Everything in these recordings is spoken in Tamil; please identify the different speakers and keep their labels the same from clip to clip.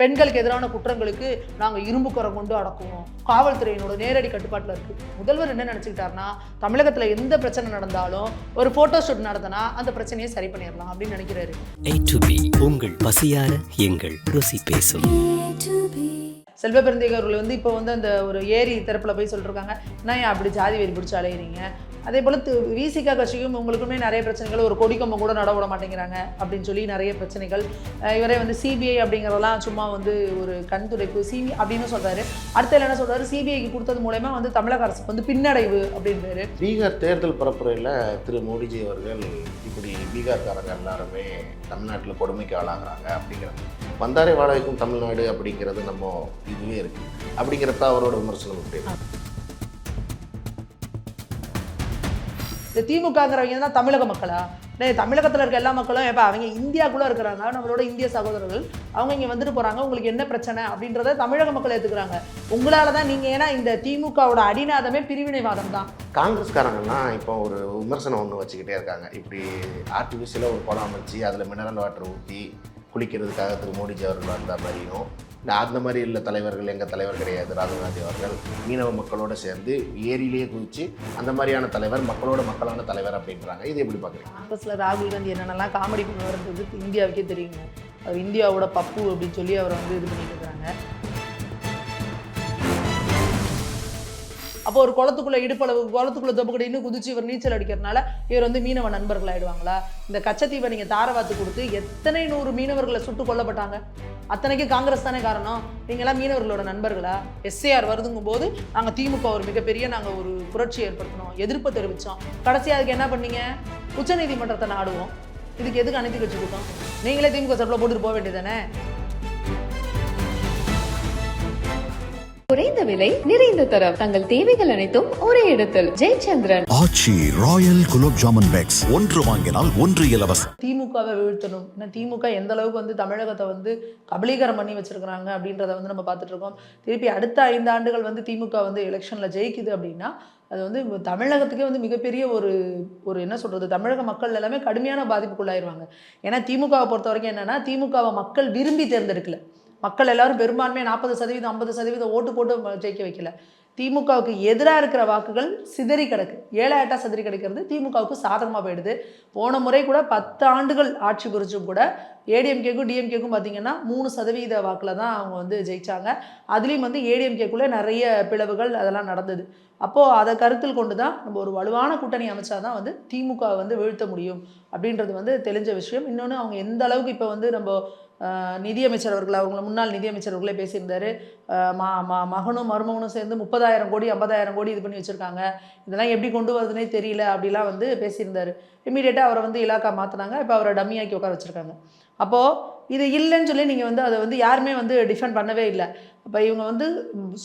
Speaker 1: பெண்களுக்கு எதிரான குற்றங்களுக்கு நாங்கள் இரும்பு குறை கொண்டு அடக்குவோம் காவல்துறையினோட நேரடி கட்டுப்பாட்டில் இருக்குது முதல்வர் என்ன நினச்சிக்கிட்டாருன்னா தமிழகத்தில் எந்த பிரச்சனை நடந்தாலும் ஒரு ஃபோட்டோ ஷூட் நடந்தனா அந்த பிரச்சனையை சரி பண்ணிடலாம் அப்படின்னு
Speaker 2: நினைக்கிறாரு உங்கள் பசியார எங்கள் ருசி பேசும்
Speaker 1: செல்வ பெருந்தேகர்கள் வந்து இப்போ வந்து அந்த ஒரு ஏரி தரப்பில் போய் சொல்லிருக்காங்க நான் அப்படி ஜாதி வெறி பிடிச்சி அலையிறீங்க அதே போல் விசிகா கட்சியும் உங்களுக்குமே நிறைய பிரச்சனைகள் ஒரு கொடிக்கம்பு கூட நட விட மாட்டேங்கிறாங்க அப்படின்னு சொல்லி நிறைய பிரச்சனைகள் இவரே வந்து சிபிஐ அப்படிங்கிறதெல்லாம் சும்மா வந்து ஒரு கண் துடைப்பு சிபி அப்படின்னு சொல்கிறாரு அடுத்த என்ன சொல்கிறாரு சிபிஐக்கு கொடுத்தது மூலயமா வந்து தமிழக அரசுக்கு வந்து பின்னடைவு அப்படின்றாரு
Speaker 3: பீகார் தேர்தல் பரப்புரையில் திரு மோடிஜி அவர்கள் இப்படி பீகார்காரங்க எல்லாருமே தமிழ்நாட்டில் கொடுமைக்கு ஆளாகிறாங்க அப்படிங்கிறாங்க வந்தாரை வாடகைக்கும் தமிழ்நாடு அப்படிங்கிறது நம்ம இதுவே இருக்குது அப்படிங்கிறப்ப அவரோட விமர்சனம் அப்படின்னா
Speaker 1: இந்த திமுகங்கிறவங்க தான் தமிழக மக்களா டே தமிழகத்தில் இருக்க எல்லா மக்களும் இப்போ அவங்க இந்தியாக்குள்ளே இருக்கிறாங்க நம்மளோட இந்திய சகோதரர்கள் அவங்க இங்கே வந்துட்டு போகிறாங்க உங்களுக்கு என்ன பிரச்சனை அப்படின்றத தமிழக மக்கள் ஏற்றுக்கிறாங்க உங்களால் தான் நீங்கள் ஏன்னா இந்த திமுகவோட அடிநாதமே பிரிவினைவாதம் தான்
Speaker 3: காங்கிரஸ்காரங்கன்னா இப்போ ஒரு விமர்சனம் ஒன்று வச்சுக்கிட்டே இருக்காங்க இப்படி ஆர்டிஃபிஷியலாக ஒரு குளம் அமைச்சு அதில் மினரல் வாட்டர் ஊற்றி குளிக்கிறதுக்காக திரு மோடிஜி அவர்கள் வந்த மாதிரியும் அந்த மாதிரி இல்லை தலைவர்கள் எங்கள் தலைவர் கிடையாது ராகுல்காந்தி அவர்கள் மீனவ மக்களோட சேர்ந்து ஏரியிலேயே குதித்து அந்த மாதிரியான தலைவர் மக்களோட மக்களான தலைவர் அப்படின்றாங்க இது எப்படி பார்க்குறீங்க
Speaker 1: ஆஃபீஸில் ராகுல் காந்தி என்னென்னலாம் காமெடி பண்ணுவார்ன்றது இந்தியாவுக்கே தெரியுங்க அவர் இந்தியாவோட பப்பு அப்படின்னு சொல்லி அவரை வந்து இது பண்ணிட்டு இருக்கிறாங்க அப்போ ஒரு குளத்துக்குள்ள இடுப்பளவு குளத்துக்குள்ள தொப்புக்கிட்ட இன்னும் குதிச்சு இவர் நீச்சல் அடிக்கிறதுனால இவர் வந்து மீனவ நண்பர்கள் ஆயிடுவாங்களா இந்த கச்சத்தீவை நீங்கள் தாரவாத்து கொடுத்து எத்தனை நூறு மீனவர்களை சுட்டு கொல்லப்பட்டாங்க அத்தனைக்கு காங்கிரஸ் தானே காரணம் நீங்களாம் மீனவர்களோட நண்பர்களா எஸ்ஏஆர் வருதுங்கும் போது நாங்கள் திமுக ஒரு மிகப்பெரிய நாங்கள் ஒரு புரட்சி ஏற்படுத்தினோம் எதிர்ப்பு தெரிவித்தோம் கடைசியாக அதுக்கு என்ன பண்ணீங்க உச்சநீதிமன்றத்தை நாடுவோம் இதுக்கு எதுக்கு அனுப்பி வச்சு கூட்டம் நீங்களே திமுக சட்டில் போட்டுட்டு போக வேண்டியதானே
Speaker 2: குறைந்த விலை நிறைந்த தரம் தங்கள் தேவைகள் அனைத்தும் ஒரே இடத்தில் ஜெயச்சந்திரன்
Speaker 4: ஆட்சி ராயல் குலோப் ஜாமன் பேக்ஸ் ஒன்று வாங்கினால் ஒன்று இலவசம்
Speaker 1: திமுகவை வீழ்த்தணும் திமுக எந்த அளவுக்கு வந்து தமிழகத்தை வந்து கபலீகரம் பண்ணி வச்சிருக்கிறாங்க அப்படின்றத வந்து நம்ம பார்த்துட்டு இருக்கோம் திருப்பி அடுத்த ஐந்து ஆண்டுகள் வந்து திமுக வந்து எலெக்ஷனில் ஜெயிக்குது அப்படின்னா அது வந்து தமிழகத்துக்கே வந்து மிகப்பெரிய ஒரு ஒரு என்ன சொல்கிறது தமிழக மக்கள் எல்லாமே கடுமையான பாதிப்புக்குள்ளாயிருவாங்க ஏன்னா திமுகவை பொறுத்த வரைக்கும் என்னென்னா திமுகவை மக்கள் விரும்பி தேர்ந்தெடுக்கலை மக்கள் எல்லாரும் பெரும்பான்மையை நாற்பது சதவீதம் ஐம்பது சதவீதம் ஓட்டு போட்டு ஜெயிக்க வைக்கல திமுகவுக்கு எதிராக இருக்கிற வாக்குகள் சிதறி கிடக்கு ஏழை எட்டா சிதறி கிடைக்கிறது திமுகவுக்கு சாதகமாக போயிடுது போன முறை கூட பத்து ஆண்டுகள் ஆட்சி புரிஞ்சும் கூட ஏடிஎம்கேக்கும் டிஎம்கேக்கும் பார்த்தீங்கன்னா மூணு சதவீத வாக்கில் தான் அவங்க வந்து ஜெயித்தாங்க அதுலேயும் வந்து ஏடிஎம்கேக்குள்ளே நிறைய பிளவுகள் அதெல்லாம் நடந்தது அப்போது அதை கருத்தில் கொண்டு தான் நம்ம ஒரு வலுவான கூட்டணி அமைச்சா தான் வந்து திமுக வந்து வீழ்த்த முடியும் அப்படின்றது வந்து தெரிஞ்ச விஷயம் இன்னொன்று அவங்க எந்த அளவுக்கு இப்போ வந்து நம்ம நிதியமைச்சர் அவர்கள் அவங்கள முன்னாள் நிதியமைச்சர் அவர்களே பேசியிருந்தார் மா மா மகனும் மருமகனும் சேர்ந்து முப்பதாயிரம் கோடி ஐம்பதாயிரம் கோடி இது பண்ணி வச்சுருக்காங்க இதெல்லாம் எப்படி கொண்டு வருதுன்னே தெரியல அப்படிலாம் வந்து பேசியிருந்தார் இம்மிடியேட்டாக அவரை வந்து இலாக்கா மாற்றினாங்க இப்போ அவரை டம்மியாக்கி உட்கார வச்சுருக்காங்க அப்போது இது இல்லைன்னு சொல்லி நீங்கள் வந்து அதை வந்து யாருமே வந்து டிஃபெண்ட் பண்ணவே இல்லை இப்போ இவங்க வந்து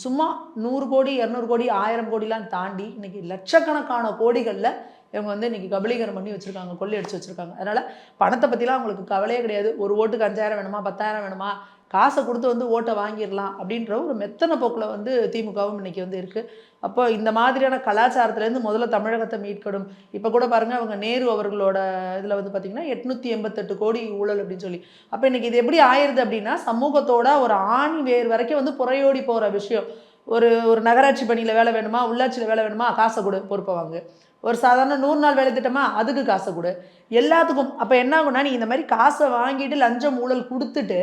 Speaker 1: சும்மா நூறு கோடி இரநூறு கோடி ஆயிரம் கோடிலாம் தாண்டி இன்றைக்கி லட்சக்கணக்கான கோடிகளில் இவங்க வந்து இன்றைக்கி கபலீகரம் பண்ணி வச்சுருக்காங்க கொள்ளி அடித்து வச்சுருக்காங்க அதனால் பணத்தை பற்றிலாம் அவங்களுக்கு கவலையே கிடையாது ஒரு ஓட்டுக்கு அஞ்சாயிரம் வேணுமா பத்தாயிரம் வேணுமா காசை கொடுத்து வந்து ஓட்டை வாங்கிடலாம் அப்படின்ற ஒரு மெத்தனை போக்கில் வந்து திமுகவும் இன்றைக்கி வந்து இருக்குது அப்போ இந்த மாதிரியான கலாச்சாரத்துலேருந்து முதல்ல தமிழகத்தை மீட்கடும் இப்போ கூட பாருங்கள் அவங்க நேரு அவர்களோட இதில் வந்து பார்த்திங்கன்னா எட்நூற்றி எண்பத்தெட்டு கோடி ஊழல் அப்படின்னு சொல்லி அப்போ இன்றைக்கி இது எப்படி ஆயிடுது அப்படின்னா சமூகத்தோட ஒரு ஆணி வேர் வரைக்கும் வந்து புறையோடி போகிற விஷயம் ஒரு ஒரு நகராட்சி பணியில் வேலை வேணுமா உள்ளாட்சியில் வேலை வேணுமா காசை கொடு பொறுப்பை வாங்க ஒரு சாதாரண நூறு நாள் வேலை திட்டமா அதுக்கு காசை கொடு எல்லாத்துக்கும் அப்போ என்ன ஆகுனா நீ இந்த மாதிரி காசை வாங்கிட்டு லஞ்சம் ஊழல் கொடுத்துட்டு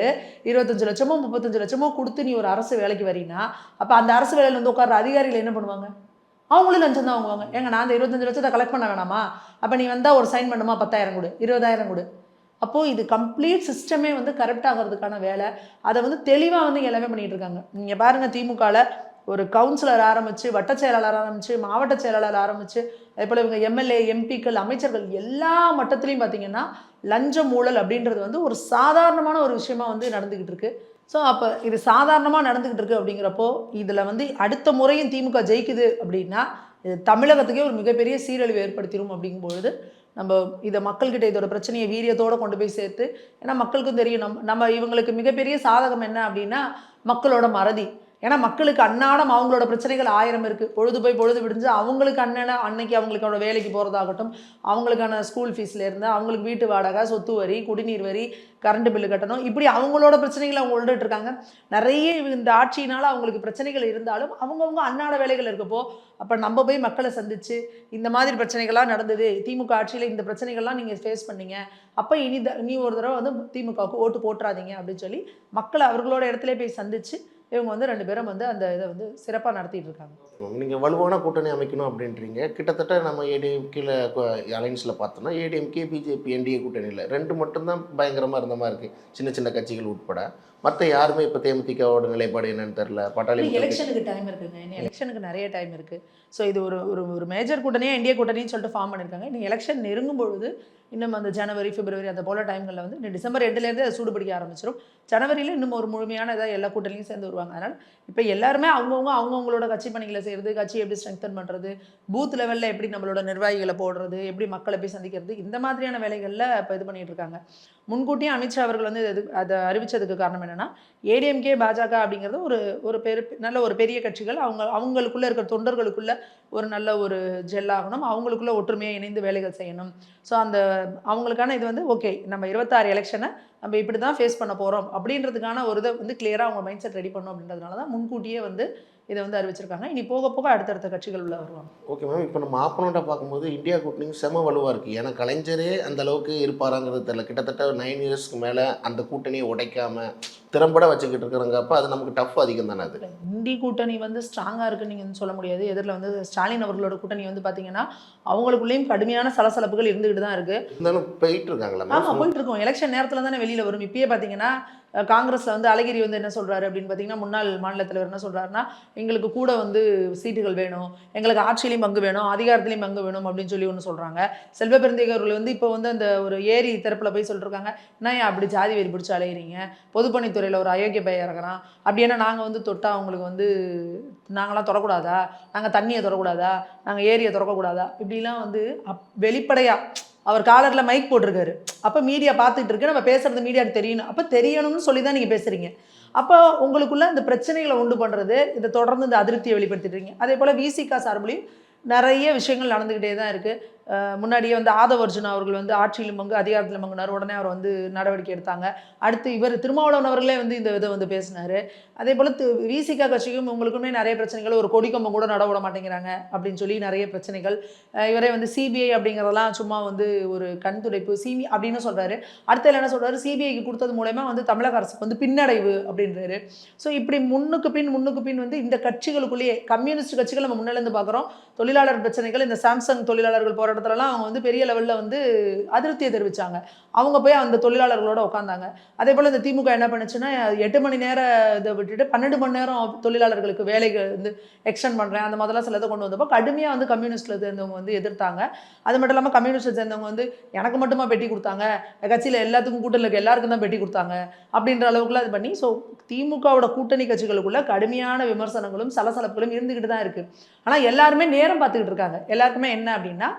Speaker 1: இருபத்தஞ்சு லட்சமோ முப்பத்தஞ்சு லட்சமோ கொடுத்து நீ ஒரு அரசு வேலைக்கு வரீங்கன்னா அப்போ அந்த அரசு வேலையில் வந்து உட்கார அதிகாரிகள் என்ன பண்ணுவாங்க அவங்களும் லஞ்சம் தான் வாங்குவாங்க ஏங்க நான் அந்த இருபத்தஞ்சு லட்சத்தை கலெக்ட் பண்ண வேணாமா அப்போ நீ வந்தால் ஒரு சைன் பண்ணுமா பத்தாயிரம் கொடு இருபதாயிரம் கொடு அப்போது இது கம்ப்ளீட் சிஸ்டமே வந்து கரெக்ட் ஆகிறதுக்கான வேலை அதை வந்து தெளிவாக வந்து எல்லாமே பண்ணிகிட்டு இருக்காங்க நீங்கள் பாருங்கள் திமுகவில் ஒரு கவுன்சிலர் ஆரம்பித்து வட்ட செயலாளர் ஆரம்பித்து மாவட்ட செயலாளர் ஆரம்பித்து அதே இவங்க எம்எல்ஏ எம்பிக்கள் அமைச்சர்கள் எல்லா மட்டத்துலேயும் பார்த்தீங்கன்னா லஞ்சம் ஊழல் அப்படின்றது வந்து ஒரு சாதாரணமான ஒரு விஷயமா வந்து நடந்துக்கிட்டு இருக்குது ஸோ அப்போ இது சாதாரணமாக நடந்துக்கிட்டு இருக்குது அப்படிங்கிறப்போ இதில் வந்து அடுத்த முறையும் திமுக ஜெயிக்குது அப்படின்னா இது தமிழகத்துக்கே ஒரு மிகப்பெரிய சீரழிவு ஏற்படுத்திடும் அப்படிங்கும்பொழுது நம்ம இதை மக்கள்கிட்ட இதோட பிரச்சனையை வீரியத்தோடு கொண்டு போய் சேர்த்து ஏன்னா மக்களுக்கும் தெரியும் நம்ம நம்ம இவங்களுக்கு மிகப்பெரிய சாதகம் என்ன அப்படின்னா மக்களோட மறதி ஏன்னா மக்களுக்கு அன்னாடம் அவங்களோட பிரச்சனைகள் ஆயிரம் இருக்குது பொழுது போய் பொழுது விடிஞ்சு அவங்களுக்கு அண்ணனை அன்னைக்கு அவங்களுக்கு அவங்களோட வேலைக்கு போகிறதாகட்டும் அவங்களுக்கான ஸ்கூல் ஃபீஸ்லேருந்து அவங்களுக்கு வீட்டு வாடகை சொத்து வரி குடிநீர் வரி கரண்ட் பில்லு கட்டணும் இப்படி அவங்களோட பிரச்சனைகளை அவங்க உள்ட்டு இருக்காங்க நிறைய இந்த ஆட்சியினால் அவங்களுக்கு பிரச்சனைகள் இருந்தாலும் அவங்கவுங்க அன்னாட வேலைகள் இருக்கப்போ அப்போ நம்ம போய் மக்களை சந்திச்சு இந்த மாதிரி பிரச்சனைகள்லாம் நடந்தது திமுக ஆட்சியில் இந்த பிரச்சனைகள்லாம் நீங்கள் ஃபேஸ் பண்ணீங்க அப்போ இனி த நீ ஒரு தடவை வந்து திமுகவுக்கு ஓட்டு போட்டுறாதீங்க அப்படின்னு சொல்லி மக்களை அவர்களோட இடத்துல போய் சந்தித்து இவங்க வந்து ரெண்டு பேரும் வந்து அந்த இதை வந்து சிறப்பாக நடத்திட்டு இருக்காங்க நீங்கள் வலுவான கூட்டணி அமைக்கணும் அப்படின்றீங்க கிட்டத்தட்ட நம்ம ஏடிஎம் கீழே அலைன்ஸில் பார்த்தோம்னா ஏடிஎம்கே பிஜேபி என்டிஏ கூட்டணியில் ரெண்டு மட்டும்தான் பயங்கரமாக இருந்த மாதிரி இருக்குது சின்ன சின்ன கட்சிகள் உட்பட மற்ற யாருமே இப்போ தேமுதிகவோட நிலைப்பாடு என்னன்னு தெரில பட்டாளி எலெக்ஷனுக்கு டைம் இருக்குங்க இன்னும் எலெக்ஷனுக்கு நிறைய டைம் இருக்குது ஸோ இது ஒரு ஒரு ஒரு மேஜர் கூட்டணியாக என்டிஏ கூட்டணின்னு சொல்லிட்டு ஃபார்ம் பண்ணியிருக்காங்க இன்னும் எலெக்ஷன் நெருங்கும் பொழுது இன்னும் அந்த ஜனவரி பிப்ரவரி அந்த போல டைம்களில் வந்து இன்னும் டிசம்பர் எட்டுலேருந்து அதை சூடுபிடிக்க ஆரம்பிச்சிடும் ஜனவரியில் இன்னும் ஒரு முழுமையான இதாக எல்லா கூட்டணியும் சேர்ந்து வருவாங்க அதனால் இப்போ எல்லாருமே அவங்கவுங்க அவங்கவுங்களோட கட்சி பணிகளை செய்கிறது கட்சியை எப்படி ஸ்ட்ரெங்தன் பண்ணுறது பூத் லெவலில் எப்படி நம்மளோட நிர்வாகிகளை போடுறது எப்படி மக்களை போய் சந்திக்கிறது இந்த மாதிரியான வேலைகளில் இப்போ இது பண்ணிகிட்டு இருக்காங்க முன்கூட்டியே அமித்ஷா அவர்கள் வந்து இது அதை அறிவித்ததுக்கு காரணம் என்னென்னா ஏடிஎம்கே பாஜக அப்படிங்கிறது ஒரு ஒரு பெரு நல்ல ஒரு பெரிய கட்சிகள் அவங்க அவங்களுக்குள்ளே இருக்கிற தொண்டர்களுக்குள்ள ஒரு நல்ல ஒரு ஜெல்லாகணும் அவங்களுக்குள்ள ஒற்றுமையாக இணைந்து வேலைகள் செய்யணும் ஸோ அந்த அவங்களுக்கான இது வந்து ஓகே நம்ம இருபத்தாறு எலெக்ஷனை நம்ம இப்படி தான் ஃபேஸ் பண்ண போகிறோம் அப்படின்றதுக்கான ஒரு இதை வந்து கிளியராக அவங்க மைண்ட் செட் ரெடி பண்ணோம் அப்படின்றதுனால தான் முன்கூட்டியே வந்து இதை வந்து அறிவிச்சிருக்காங்க இனி போக போக அடுத்தடுத்த கட்சிகள் உள்ள வருவாங்க ஓகே மேம் இப்போ நம்ம ஆப்பனோட பார்க்கும்போது இந்தியா கூட்டணி செம வலுவாக இருக்குது ஏன்னா கலைஞரே அந்தளவுக்கு இருப்பாராங்கிறது தெரியல கிட்டத்தட்ட நைன் இயர்ஸ்க்கு மேலே அந்த கூட்டணியை உடைக்காமல் திறம்பட வச்சுக்கிட்டு இருக்கிறாங்க அப்போ அது நமக்கு டஃப் அதிகம் தானே அது இந்தி கூட்டணி வந்து ஸ்ட்ராங்காக இருக்குன்னு நீங்கள் சொல்ல முடியாது எதிரில் வந்து ஸ்டாலின் அவர்களோட கூட்டணி வந்து பார்த்தீங்கன்னா அவங்களுக்குள்ளேயும் கடுமையான சலசலப்புகள் இருந்துகிட்டு தான் இருக்குது இருந்தாலும் போயிட்டு இருக்காங்களா ஆமாம் போயிட்டு இருக்கோம் எலெக்ஷன் நேரத்தில் தானே வெளியில் வரும் இப்பயே பார்த்தீங்கன்னா காங்கிரஸில் வந்து அழகிரி வந்து என்ன சொல்கிறாரு அப்படின்னு பார்த்தீங்கன்னா முன்னாள் மாநில தலைவர் என்ன சொல்கிறாருன்னா எங்களுக்கு கூட வந்து சீட்டுகள் வேணும் எங்களுக்கு ஆட்சியிலையும் பங்கு வேணும் அதிகாரத்திலையும் பங்கு வேணும் அப்படின்னு சொல்லி ஒன்று சொல்கிறாங்க செல்வ பெருந்தேகர்கள் வந்து இப்போ வந்து அந்த ஒரு ஏரி திறப்பில் போய் சொல்லிருக்காங்க என்ன அப்படி ஜாதி வெறி பிடிச்சி அழகிறீங்க பொதுப்பணித்துறை துறையில் ஒரு அயோக்கிய பையன் இறங்குறான் அப்படி நாங்கள் வந்து தொட்டால் அவங்களுக்கு வந்து நாங்களாம் தொடக்கூடாதா நாங்கள் தண்ணியை தொடக்கூடாதா நாங்கள் ஏரியை தொடக்கக்கூடாதா இப்படிலாம் வந்து அப் வெளிப்படையாக அவர் காலரில் மைக் போட்டிருக்காரு அப்போ மீடியா பார்த்துட்டு இருக்கு நம்ம பேசுகிறது மீடியாவுக்கு தெரியணும் அப்போ தெரியணும்னு சொல்லி தான் நீங்கள் பேசுகிறீங்க அப்போ உங்களுக்குள்ள இந்த பிரச்சனைகளை உண்டு பண்ணுறது இதை தொடர்ந்து இந்த அதிருப்தியை வெளிப்படுத்திட்டு இருக்கீங்க அதே போல் விசிகா சார்பிலையும் நிறைய விஷயங்கள் நடந்துக்கிட்டே தான் இருக்குது முன்னாடியே வந்து ஆதவர்ஜுன் அவர்கள் வந்து ஆட்சியிலும் பங்கு அதிகாரத்தில் பங்குனார் உடனே அவர் வந்து நடவடிக்கை எடுத்தாங்க அடுத்து இவர் திருமாவளவன் அவர்களே வந்து இந்த இதை வந்து பேசினார் அதே போல் விசிகா கட்சிக்கும் உங்களுக்குமே நிறைய பிரச்சனைகள் ஒரு கொடிக்கம்பம் கூட நட விட மாட்டேங்கிறாங்க அப்படின்னு சொல்லி நிறைய பிரச்சனைகள் இவரே வந்து சிபிஐ அப்படிங்கிறதெல்லாம் சும்மா வந்து ஒரு கண் துடைப்பு சிபி அப்படின்னு சொல்கிறாரு அடுத்த என்ன சொல்கிறாரு சிபிஐக்கு கொடுத்தது மூலயமா வந்து தமிழக அரசுக்கு வந்து பின்னடைவு அப்படின்றாரு ஸோ இப்படி முன்னுக்கு பின் முன்னுக்கு பின் வந்து இந்த கட்சிகளுக்குள்ளேயே கம்யூனிஸ்ட் கட்சிகள் நம்ம முன்னிலேருந்து பார்க்குறோம் தொழிலாளர் பிரச்சனைகள் இந்த சாம்சங் தொழிலாளர்கள் போகிற இடத்துலலாம் அவங்க வந்து பெரிய லெவலில் வந்து அதிருப்தியை தெரிவித்தாங்க அவங்க போய் அந்த தொழிலாளர்களோட உட்காந்தாங்க அதே போல் இந்த திமுக என்ன பண்ணுச்சுன்னா எட்டு மணி நேரம் இதை விட்டுட்டு பன்னெண்டு மணி நேரம் தொழிலாளர்களுக்கு வேலைகள் வந்து எக்ஸ்டெண்ட் பண்ணுறேன் அந்த மாதிரிலாம் சிலதை கொண்டு வந்தப்போ கடுமையாக வந்து கம்யூனிஸ்ட்டில் சேர்ந்தவங்க வந்து எதிர்த்தாங்க அது மட்டும் இல்லாமல் கம்யூனிஸ்டில் சேர்ந்தவங்க வந்து எனக்கு மட்டுமா பெட்டி கொடுத்தாங்க கட்சியில் எல்லாத்துக்கும் கூட்டத்தில் இருக்க எல்லாருக்கும் தான் பெட்டி கொடுத்தாங்க அப்படின்ற அளவுக்குலாம் இது பண்ணி ஸோ திமுகவோட கூட்டணி கட்சிகளுக்குள்ள கடுமையான விமர்சனங்களும் சலசலப்புகளும் இருந்துக்கிட்டு தான் இருக்குது ஆனால் எல்லாருமே நேரம் பார்த்துக்கிட்டு இருக்காங்க எல்லாருக்குமே என்ன அப்படின்னா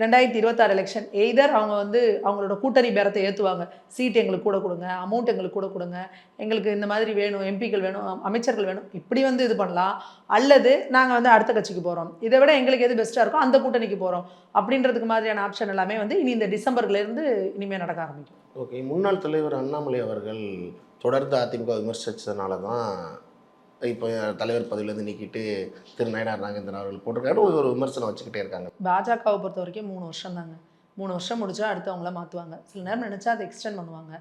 Speaker 1: ரெண்டாயிரத்தி இருபத்தாறு எலெக்ஷன் எய்தர் அவங்க வந்து அவங்களோட கூட்டணி பேரத்தை ஏற்றுவாங்க சீட் எங்களுக்கு கூட கொடுங்க அமௌண்ட் எங்களுக்கு கூட கொடுங்க எங்களுக்கு இந்த மாதிரி வேணும் எம்பிக்கள் வேணும் அமைச்சர்கள் வேணும் இப்படி வந்து இது பண்ணலாம் அல்லது நாங்கள் வந்து அடுத்த கட்சிக்கு போகிறோம் இதை விட எங்களுக்கு எது பெஸ்ட்டாக இருக்கோ அந்த கூட்டணிக்கு போகிறோம் அப்படின்றதுக்கு மாதிரியான ஆப்ஷன் எல்லாமே வந்து இனி இந்த டிசம்பர்லேருந்து இனிமேல் நடக்க ஆரம்பிக்கும் ஓகே முன்னாள் தலைவர் அண்ணாமலை அவர்கள் தொடர்ந்து அதிமுக விமர்சித்ததுனால தான் இப்போ தலைவர் பதவியிலேருந்து நீக்கிட்டு திரு நாயனார் நாகேந்திரன் அவர்கள் போட்டிருக்காரு ஒரு ஒரு விமர்சனம் வச்சுக்கிட்டே இருக்காங்க பாஜகவை பொறுத்த வரைக்கும் மூணு வருஷம் தாங்க மூணு வருஷம் முடிச்சா அடுத்து அவங்கள மாற்றுவாங்க சில நேரம் நினச்சா அதை எக்ஸ்டெண்ட் பண்ணுவாங்க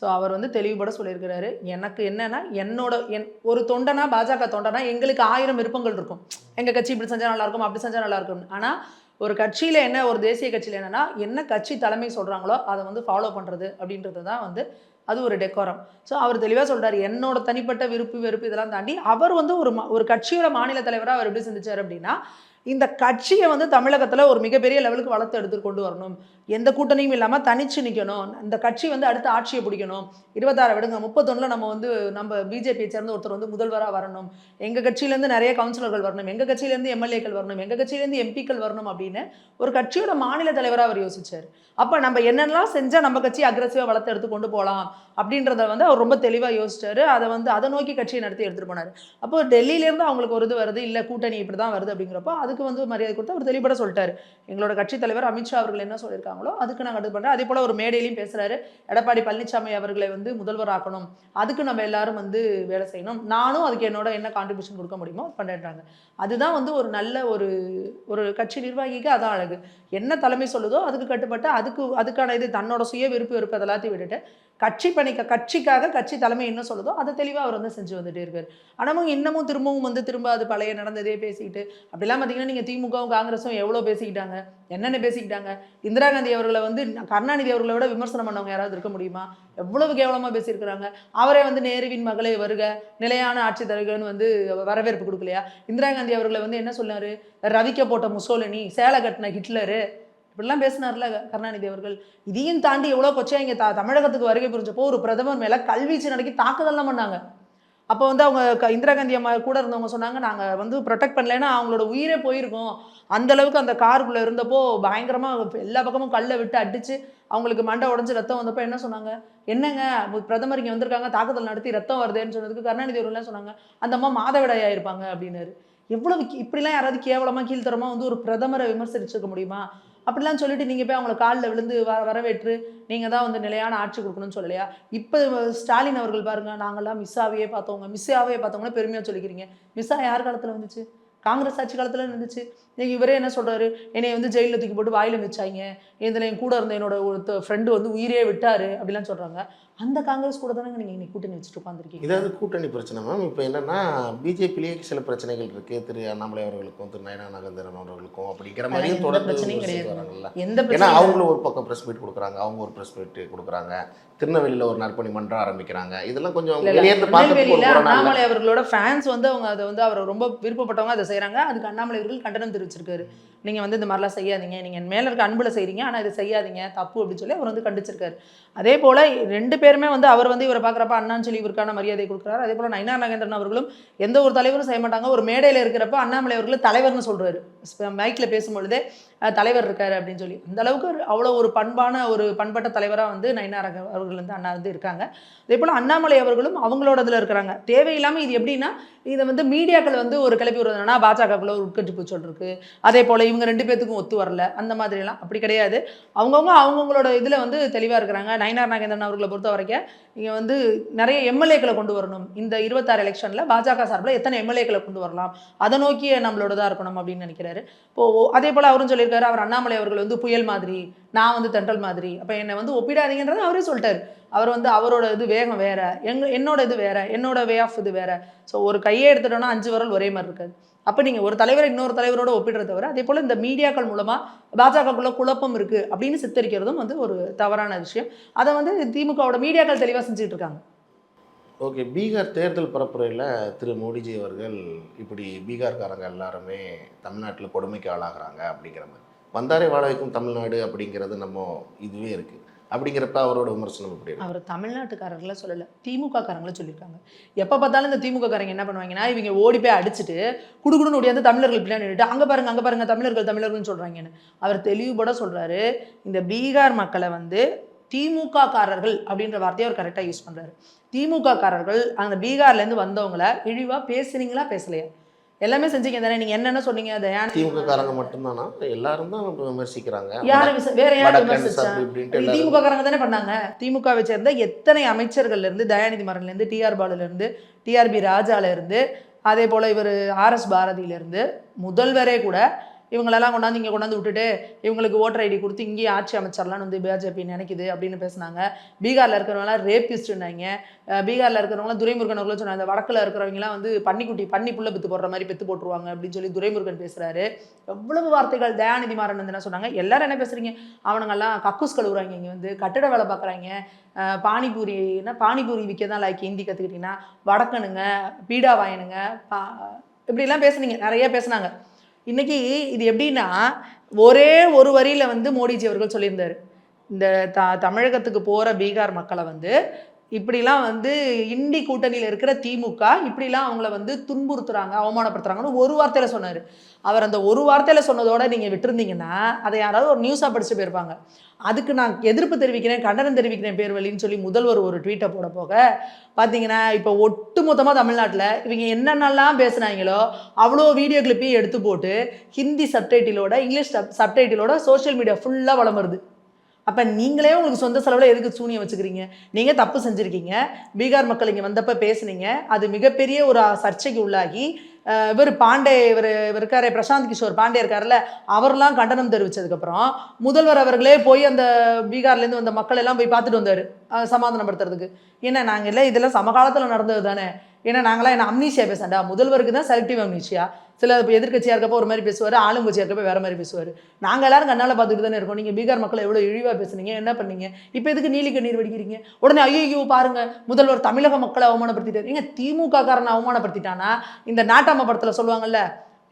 Speaker 1: ஸோ அவர் வந்து தெளிவுபட சொல்லியிருக்கிறாரு எனக்கு என்னன்னா என்னோட என் ஒரு தொண்டனா பாஜக தொண்டனா எங்களுக்கு ஆயிரம் விருப்பங்கள் இருக்கும் எங்கள் கட்சி இப்படி செஞ்சால் நல்லாயிருக்கும் அப்படி செஞ்சால் நல்லாயிருக்கும் ஆனால் ஒரு கட்சியில் என்ன ஒரு தேசிய கட்சியில் என்னென்னா என்ன கட்சி தலைமை சொல்கிறாங்களோ அதை வந்து ஃபாலோ பண்ணுறது அப்படின்றது தான் வந்து அது ஒரு டெக்கோரம் ஸோ அவர் தெளிவாக சொல்கிறார் என்னோட தனிப்பட்ட விருப்பு வெறுப்பு இதெல்லாம் தாண்டி அவர் வந்து ஒரு ஒரு கட்சியோட மாநில தலைவராக அவர் எப்படி சிந்திச்சார் அப்படின்னா இந்த கட்சியை வந்து தமிழகத்தில் ஒரு மிகப்பெரிய லெவலுக்கு வளர்த்து எடுத்து கொண்டு வரணும் எந்த கூட்டணியும் இல்லாமல் தனிச்சு நிற்கணும் இந்த கட்சி வந்து அடுத்து ஆட்சியை பிடிக்கணும் இருபத்தாறு விடுங்க முப்பத்தொன்னில் நம்ம வந்து நம்ம பிஜேபியை சேர்ந்த ஒருத்தர் வந்து முதல்வராக வரணும் எங்கள் கட்சியிலேருந்து நிறைய கவுன்சிலர்கள் வரணும் எங்கள் கட்சியிலேருந்து எம்எல்ஏக்கள் வரணும் எங்கள் கட்சியிலேருந்து எம்பிக்கள் வரணும் அப்படின்னு ஒரு கட்சியோட மாநில தலைவராக அவர் யோசிச்சார் அப்போ நம்ம என்னென்னலாம் செஞ்சால் நம்ம கட்சி அக்ரஸிவாக வளர்த்து எடுத்து கொண்டு போகலாம் அப்படின்றத வந்து அவர் ரொம்ப தெளிவாக யோசிச்சார் அதை வந்து அதை நோக்கி கட்சியை நடத்தி எடுத்துகிட்டு போனார் அப்போ டெல்லியிலேருந்து அவங்களுக்கு ஒரு இது வருது இல்லை கூட்டணி இப்படி தான் வருது அப்படிங்கிறப்போ அதுக்கு வந்து மரியாதை கொடுத்து அவர் தெளிவாக சொல்லிட்டார் எங்களோட கட்சி தலைவர் அமித்ஷா அவர்கள் என்ன சொல்லியிருக்காங்க சொல்கிறாங்களோ அதுக்கு நாங்கள் இது பண்ணுறோம் அதே போல் ஒரு மேடையிலையும் பேசுகிறாரு எடப்பாடி பழனிசாமி அவர்களை வந்து முதல்வர் ஆக்கணும் அதுக்கு நம்ம எல்லாரும் வந்து வேலை செய்யணும் நானும் அதுக்கு என்னோட என்ன கான்ட்ரிபியூஷன் கொடுக்க முடியுமோ பண்ணிடுறாங்க அதுதான் வந்து ஒரு நல்ல ஒரு ஒரு கட்சி நிர்வாகிக்கு அதான் அழகு என்ன தலைமை சொல்லுதோ அதுக்கு கட்டுப்பட்டு அதுக்கு அதுக்கான இது தன்னோட சுய விருப்பு விருப்பு அதெல்லாத்தையும் விட்டுட்டு கட்சி பணிக்க கட்சிக்காக கட்சி தலைமை என்ன சொல்லுதோ அதை தெளிவாக அவர் வந்து செஞ்சு வந்துட்டே இருக்கார் ஆனாலும் இன்னமும் திரும்பவும் வந்து திரும்ப அது பழைய நடந்ததே பேசிக்கிட்டு அப்படிலாம் பார்த்தீங்கன்னா நீங்கள் திமுகவும் காங்கிரஸும் எவ்வளோ பேசிக்கிட்டாங்க என்னென்ன பேசிக்கிட்டாங்க இந்திரா காந்தி கருணாநிதி அவர்களை வந்து கருணாநிதி அவர்களை விட விமர்சனம் பண்ணவங்க யாராவது இருக்க முடியுமா எவ்வளவு கேவலமா பேசியிருக்கிறாங்க அவரே வந்து நேருவின் மகளே வருக நிலையான ஆட்சி தருகன்னு வந்து வரவேற்பு கொடுக்கலையா இந்திரா காந்தி அவர்களை வந்து என்ன சொன்னாரு ரவிக்க போட்ட முசோலினி சேலை கட்டின ஹிட்லரு இப்படிலாம் பேசினார்ல கருணாநிதி அவர்கள் இதையும் தாண்டி எவ்வளவு கொச்சா இங்கே தமிழகத்துக்கு வருகை புரிஞ்சப்போ ஒரு பிரதமர் மேல கல்வீச்சு நடக்கி தாக்குதல்லாம் பண்ணாங்க அப்போ வந்து அவங்க இந்திரா காந்தி அம்மா கூட இருந்தவங்க சொன்னாங்க நாங்கள் வந்து ப்ரொடெக்ட் பண்ணலைன்னா அவங்களோட உயிரே போயிருக்கும் அளவுக்கு அந்த காருக்குள்ளே இருந்தப்போ பயங்கரமாக எல்லா பக்கமும் கல்லை விட்டு அடித்து அவங்களுக்கு மண்டை உடஞ்சி ரத்தம் வந்தப்போ என்ன சொன்னாங்க என்னங்க பிரதமர் இங்கே வந்திருக்காங்க தாக்குதல் நடத்தி ரத்தம் வருதுன்னு சொன்னதுக்கு கருணாநிதி அவர்கள்லாம் சொன்னாங்க அந்த அம்மா மாதவிடாய் இருப்பாங்க அப்படின்னாரு எவ்வளவு இப்படிலாம் யாராவது கேவலமாக கீழ்த்தரமாக வந்து ஒரு பிரதமரை விமர்சிச்சிருக்க முடியுமா அப்படிலாம் சொல்லிட்டு நீங்கள் போய் அவங்களை காலில் விழுந்து வ வரவேற்று நீங்கள் தான் வந்து நிலையான ஆட்சி கொடுக்கணும்னு சொல்லலையா இப்போ ஸ்டாலின் அவர்கள் பாருங்கள் நாங்கள்லாம் மிஸ்ஸாவே பார்த்தவங்க மிஸ்ஸாவே பார்த்தவங்கன்னா பெருமையாக சொல்லிக்கிறீங்க மிஸ்ஸா யார் காலத்தில் வந்துச்சு காங்கிரஸ் ஆட்சி காலத்தில் இருந்துச்சு இன்னைக்கு இவரே என்ன சொல்கிறாரு என்னை வந்து ஜெயிலில் தூக்கி போட்டு வாயில் வச்சாங்க இதில் என் கூட இருந்த என்னோட ஒரு ஃப்ரெண்டு வந்து உயிரே விட்டார் அப்படிலாம் சொல்கிறாங்க அந்த காங்கிரஸ் கூட தானே நீங்கள் இன்னைக்கு கூட்டணி வச்சுட்டு உட்காந்துருக்கீங்க இதாவது கூட்டணி பிரச்சனை மேம் இப்போ என்னென்னா பிஜேபிலேயே சில பிரச்சனைகள் இருக்குது திரு அண்ணாமலை அவர்களுக்கும் திரு நயனா நகேந்திரன் அவர்களுக்கும் அப்படிங்கிற மாதிரியும் தொடர்ந்து பிரச்சனையும் கிடையாது எந்த ஏன்னா அவங்களும் ஒரு பக்கம் ப்ரெஸ் மீட் கொடுக்குறாங்க அவங்க ஒரு ப்ரெஸ் மீட் கொடுக்குறாங்க திருநெல்வேலியில் ஒரு நற்பணி மன்றம் ஆரம்பிக்கிறாங்க இதெல்லாம் கொஞ்சம் அண்ணாமலை அவர்களோட ஃபேன்ஸ் வந்து அவங்க அதை வந்து அவர் ரொம்ப விருப்பப்பட்டவங்க அதை செய்கிறாங்க அதுக்கு அண்ணாமலை அவர்கள் கண்டனம் தெரிவிச்சிருக்காரு நீங்கள் வந்து இந்த மாதிரிலாம் செய்யாதீங்க நீங்கள் என் மேலே இருக்க அன்பில் செய்கிறீங்க ஆனால் இது செய்யாதீங்க தப்பு அப்படின்னு சொல்லி அவர் வந்து கண்டிச்சிருக்காரு அதே போல் ரெண்டு பேருமே வந்து அவர் வந்து இவரை பார்க்குறப்ப அண்ணாஞ்சலி சொல்லி இவருக்கான மரியாதை கொடுக்குறாரு அதே போல் நயனா நாகேந்திரன் அவர்களும் எந்த ஒரு தலைவரும் செய்ய மாட்டாங்க ஒரு மேடையில் இருக்கிறப்ப அண்ணாமலை அவர்கள் தலைவர்னு சொல்கிறாரு மைக்கில் பேசும்பொழுதே தலைவர் இருக்காரு அப்படின்னு சொல்லி அந்த அளவுக்கு அவ்வளோ ஒரு பண்பான ஒரு பண்பட்ட தலைவராக வந்து நயினார் அவர்கள் வந்து அண்ணா வந்து இருக்காங்க அதே போல் அண்ணாமலை அவர்களும் அவங்களோட இதில் இருக்கிறாங்க தேவையில்லாமல் இது எப்படின்னா இதை வந்து மீடியாக்கள் வந்து ஒரு கிளப்பி வருதுன்னா பாஜகக்குள்ள ஒரு உட்கட்சி பூச்சல் இருக்குது அதே போல் இவங்க ரெண்டு பேத்துக்கும் ஒத்து வரல அந்த மாதிரிலாம் அப்படி கிடையாது அவங்கவுங்க அவங்கவுங்களோட இதில் வந்து தெளிவாக இருக்கிறாங்க நயினார் நாகேந்திரன் அவர்களை பொறுத்த வரைக்கும் இங்கே வந்து நிறைய எம்எல்ஏக்களை கொண்டு வரணும் இந்த இருபத்தாறு எலெக்ஷனில் பாஜக சார்பில் எத்தனை எம்எல்ஏக்களை கொண்டு வரலாம் அதை நோக்கியே நம்மளோட தான் இருக்கணும் அப்படின்னு நினைக்கிறாரு இப்போ அதே போல் அவரும் சொல்லியிருக்காங்க சொல்லியிருக்காரு அவர் அண்ணாமலை அவர்கள் வந்து புயல் மாதிரி நான் வந்து தென்றல் மாதிரி அப்போ என்னை வந்து ஒப்பிடாதீங்கன்றது அவரே சொல்லிட்டார் அவர் வந்து அவரோட இது வேகம் வேறு எங் என்னோட இது வேறு என்னோட வே ஆஃப் இது வேறு ஸோ ஒரு கையை எடுத்துட்டோன்னா அஞ்சு வரல் ஒரே மாதிரி இருக்காது அப்போ நீங்கள் ஒரு தலைவரை இன்னொரு தலைவரோட ஒப்பிடுறத தவிர அதே போல் இந்த மீடியாக்கள் மூலமாக பாஜகக்குள்ளே குழப்பம் இருக்குது அப்படின்னு சித்தரிக்கிறதும் வந்து ஒரு தவறான விஷயம் அதை வந்து திமுகவோட மீடியாக்கள் தெளிவாக செஞ்சுட்டு இருக்காங்க ஓகே பீகார் தேர்தல் பரப்புரையில் திரு மோடிஜி அவர்கள் இப்படி பீகார்காரங்க எல்லாருமே தமிழ்நாட்டில் கொடுமைக்கு ஆளாகிறாங்க அப்படிங்கிற மாதிரி வந்தாரே வாழ வைக்கும் தமிழ்நாடு அப்படிங்கிறது நம்ம இதுவே இருக்குது அப்படிங்கிறப்ப அவரோட விமர்சனம் எப்படி அவர் தமிழ்நாட்டுக்காரர்களை சொல்லலை திமுககாரங்களை சொல்லியிருக்காங்க எப்போ பார்த்தாலும் இந்த காரங்க என்ன பண்ணுவாங்கன்னா இவங்க ஓடி போய் அடிச்சுட்டு குடுக்குடுன்னு ஓடியாந்து தமிழர்கள் பின்னாடி நின்றுட்டு அங்கே பாருங்க அங்கே பாருங்க தமிழர்கள் தமிழர்கள்னு சொல்கிறாங்கன்னு அவர் தெளிவுபட சொல்கிறாரு இந்த பீகார் மக்களை வந்து திமுக காரர்கள் அப்படின்ற வார்த்தையை அவர் கரெக்டாக யூஸ் பண்ணுறாரு திமுக காரர்கள் அந்த பீகார்லேருந்து வந்தவங்கள இழிவாக பேசுனீங்களா பேசலையா எல்லாமே செஞ்சீங்க தானே நீங்க என்னென்ன சொன்னீங்க திமுக காரங்க மட்டும்தானா எல்லாரும் தான் விமர்சிக்கிறாங்க வேற யாரும் திமுக காரங்க தானே பண்ணாங்க திமுகவை சேர்ந்த எத்தனை அமைச்சர்கள்ல இருந்து தயாநிதி மரன்ல இருந்து டிஆர் பாலுல இருந்து டிஆர்பி ராஜால இருந்து அதே போல இவர் ஆர் எஸ் பாரதியில இருந்து முதல்வரே கூட இவங்களெல்லாம் கொண்டாந்து இங்கே கொண்டாந்து விட்டுட்டு இவங்களுக்கு ஓட்டர் ஐடி கொடுத்து இங்கேயே ஆட்சி அமைச்சர்லாம்னு வந்து பிஜேபி நினைக்குது அப்படின்னு பேசினாங்க பீகாரில் இருக்கிறவங்களாம் ரேபிஸ்ட்னாங்க பீகாரில் இருக்கிறவங்களாம் துரைமுருகன் அவர்களும் சொன்னாங்க அந்த வடக்கில் இருக்கிறவங்களாம் வந்து பன்னிக்குட்டி பன்னி புள்ள பித்து போடுற மாதிரி பித்து போட்டுருவாங்க அப்படின்னு சொல்லி துரைமுருகன் பேசுகிறாரு எவ்வளவு வார்த்தைகள் தயாநிதி மாறன் வந்து என்ன சொன்னாங்க எல்லாரும் என்ன பேசுகிறீங்க அவனுங்கெல்லாம் கக்கூஸ் கழுவுறாங்க இங்கே வந்து கட்டிட வேலை பார்க்குறாங்க என்ன பானிபூரி விற்க தான் லைக் ஹிந்தி கற்றுக்கிட்டிங்கன்னா வடக்கனுங்க பீடா வாயனுங்க இப்படிலாம் பேசுனீங்க நிறைய பேசுனாங்க இன்னைக்கு இது எப்படின்னா ஒரே ஒரு வரியில் வந்து மோடிஜி அவர்கள் சொல்லியிருந்தார் இந்த த தமிழகத்துக்கு போகிற பீகார் மக்களை வந்து இப்படிலாம் வந்து இண்டி கூட்டணியில் இருக்கிற திமுக இப்படிலாம் அவங்கள வந்து துன்புறுத்துறாங்க அவமானப்படுத்துறாங்கன்னு ஒரு வார்த்தையில் சொன்னார் அவர் அந்த ஒரு வார்த்தையில் சொன்னதோட நீங்கள் விட்டுருந்தீங்கன்னா அதை யாராவது ஒரு நியூஸாக படித்து போயிருப்பாங்க அதுக்கு நான் எதிர்ப்பு தெரிவிக்கிறேன் கண்டனம் தெரிவிக்கிறேன் பேர் வழின்னு சொல்லி முதல்வர் ஒரு ட்வீட்டை போட போக பார்த்தீங்கன்னா இப்போ ஒட்டு தமிழ்நாட்டில் இவங்க என்னென்னலாம் பேசுனாங்களோ அவ்வளோ வீடியோ கிளிப்பையும் எடுத்து போட்டு ஹிந்தி சப்டைட்டிலோட இங்கிலீஷ் சப் சப்டைட்டிலோட சோஷியல் மீடியா ஃபுல்லாக வளம் வருது அப்போ நீங்களே உங்களுக்கு சொந்த செலவில் எதுக்கு சூனியம் வச்சுக்கிறீங்க நீங்கள் தப்பு செஞ்சுருக்கீங்க பீகார் மக்கள் இங்கே வந்தப்போ பேசுனீங்க அது மிகப்பெரிய ஒரு சர்ச்சைக்கு உள்ளாகி இவர் பாண்டே இவர் இருக்கார் பிரசாந்த் கிஷோர் பாண்டே இருக்காருல்ல அவர்லாம் கண்டனம் தெரிவித்ததுக்கப்புறம் முதல்வர் அவர்களே போய் அந்த பீகார்லேருந்து வந்த மக்கள் எல்லாம் போய் பார்த்துட்டு வந்தார் சமாதானப்படுத்துறதுக்கு ஏன்னா நாங்கள் இல்லை இதெல்லாம் சமகாலத்தில் நடந்தது தானே ஏன்னா நாங்களாம் என்ன அம்னிஷியா பேசண்டா முதல்வருக்கு தான் செலக்டிவ் அம்னிஷியா சில இப்போ எதிர்கட்சியாக இருக்கப்போ ஒரு மாதிரி பேசுவார் ஆளுங்கட்சியாக இருக்கப்போ வேறு மாதிரி பேசுவார் நாங்கள் எல்லாரும் கண்ணால் பார்த்துட்டு தானே இருக்கோம் நீங்கள் பீகார் மக்களை எவ்வளோ இழிவாக பேசுனீங்க என்ன பண்ணீங்க இப்போ எதுக்கு நீலிக்க நீர் வடிக்கிறீங்க உடனே ஐயோ பாருங்கள் முதல்வர் தமிழக மக்களை அவமானப்படுத்திட்டார் நீங்கள் திமுக காரனை அவமானப்படுத்திட்டானா இந்த நாட்டாம படத்தில் சொல்லுவாங்கல்ல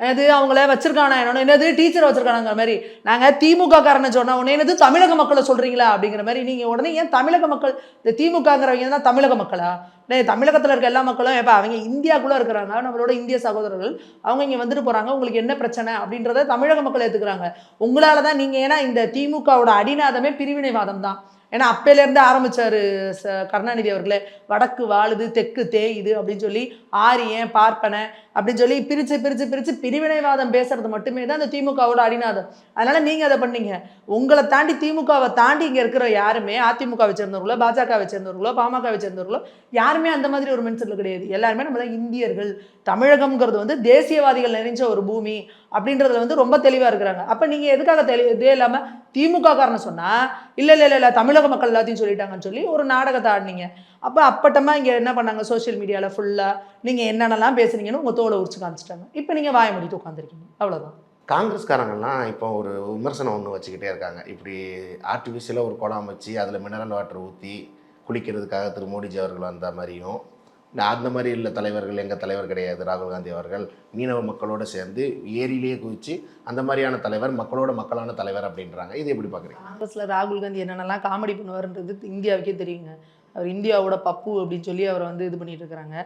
Speaker 1: என்னது அவங்கள வச்சிருக்கானா என்னோட என்னது டீச்சர் வச்சிருக்கானுங்கிற மாதிரி நாங்கள் திமுக காரனை சொன்னால் உடனே என்னது தமிழக மக்களை சொல்கிறீங்களா அப்படிங்கிற மாதிரி நீங்கள் உடனே ஏன் தமிழக மக்கள் இந்த திமுகங்கிறவங்க தான் தமிழக மக்களா இல்லை தமிழகத்தில் இருக்க எல்லா மக்களும் எப்போ அவங்க இந்தியாக்குள்ளே இருக்கிறாங்க நம்மளோட இந்திய சகோதரர்கள் அவங்க இங்கே வந்துட்டு போகிறாங்க உங்களுக்கு என்ன பிரச்சனை அப்படின்றத தமிழக மக்கள் ஏற்றுக்கிறாங்க உங்களால் தான் நீங்கள் ஏன்னா இந்த திமுகவோட அடிநாதமே பிரிவினைவாதம் தான் ஏன்னா அப்பையிலேருந்து ஆரம்பித்தார் கருணாநிதி அவர்களே வடக்கு வாழுது தெற்கு தேயுது அப்படின்னு சொல்லி ஆரியன் பார்ப்பனை அப்படின்னு சொல்லி பிரித்து பிரித்து பிரித்து பிரிவினைவாதம் பேசுறது மட்டுமே தான் அந்த திமுகவோட அடிநாதம் அதனால் நீங்கள் அதை பண்ணீங்க உங்களை தாண்டி திமுகவை தாண்டி இங்கே இருக்கிற யாருமே அதிமுகவை சேர்ந்தவர்களோ பாஜகவை சேர்ந்தவர்களோ பாமகவை சேர்ந்தவர்களோ யாருமே அந்த மாதிரி ஒரு மென்செட்டில் கிடையாது எல்லாருமே நம்ம தான் இந்தியர்கள் தமிழகம்ங்கிறது வந்து தேசியவாதிகள் நிறைஞ்ச ஒரு பூமி அப்படின்றதுல வந்து ரொம்ப தெளிவாக இருக்கிறாங்க அப்போ நீங்கள் எதுக்காக தெளி இதே இல்லாமல் திமுக காரணம் சொன்னால் இல்லை இல்லை இல்லை தமிழக மக்கள் எல்லாத்தையும் சொல்லிட்டாங்கன்னு சொல்லி ஒரு நாடகத்தை ஆடினீங்க அப்போ அப்பட்டமாக இங்கே என்ன பண்ணாங்க சோஷியல் மீடியாவில் ஃபுல்லாக நீங்கள் என்னென்னலாம் பேசுனீங்கன்னு உங்கள் தோலை உரிச்சு காமிச்சிட்டாங்க இப்போ நீங்கள் வாய முடித்து உட்காந்துருக்கீங்க அவ்வளோதான் காங்கிரஸ்காரங்கள்லாம் இப்போ ஒரு விமர்சனம் ஒன்று வச்சுக்கிட்டே இருக்காங்க இப்படி ஆர்டிஃபிஷியலாக ஒரு குடம் வச்சு அதில் மினரல் வாட்டர் ஊற்றி குளிக்கிறதுக்காக திரு மோடிஜி அவர்கள் வந்த மாதிரியும் நான் அந்த மாதிரி இல்லை தலைவர்கள் எங்கள் தலைவர் கிடையாது ராகுல் காந்தி அவர்கள் மீனவ மக்களோடு சேர்ந்து ஏரியிலேயே குதித்து அந்த மாதிரியான தலைவர் மக்களோட மக்களான தலைவர் அப்படின்றாங்க இது எப்படி பார்க்குறீங்க காங்கிரஸில் ராகுல் காந்தி என்னென்னலாம் காமெடி பண்ணுவார்ன்றது இந்தியாவுக்கே தெரியுங்க அவர் இந்தியாவோட பப்பு அப்படின்னு சொல்லி அவரை வந்து இது பண்ணிட்டு இருக்கிறாங்க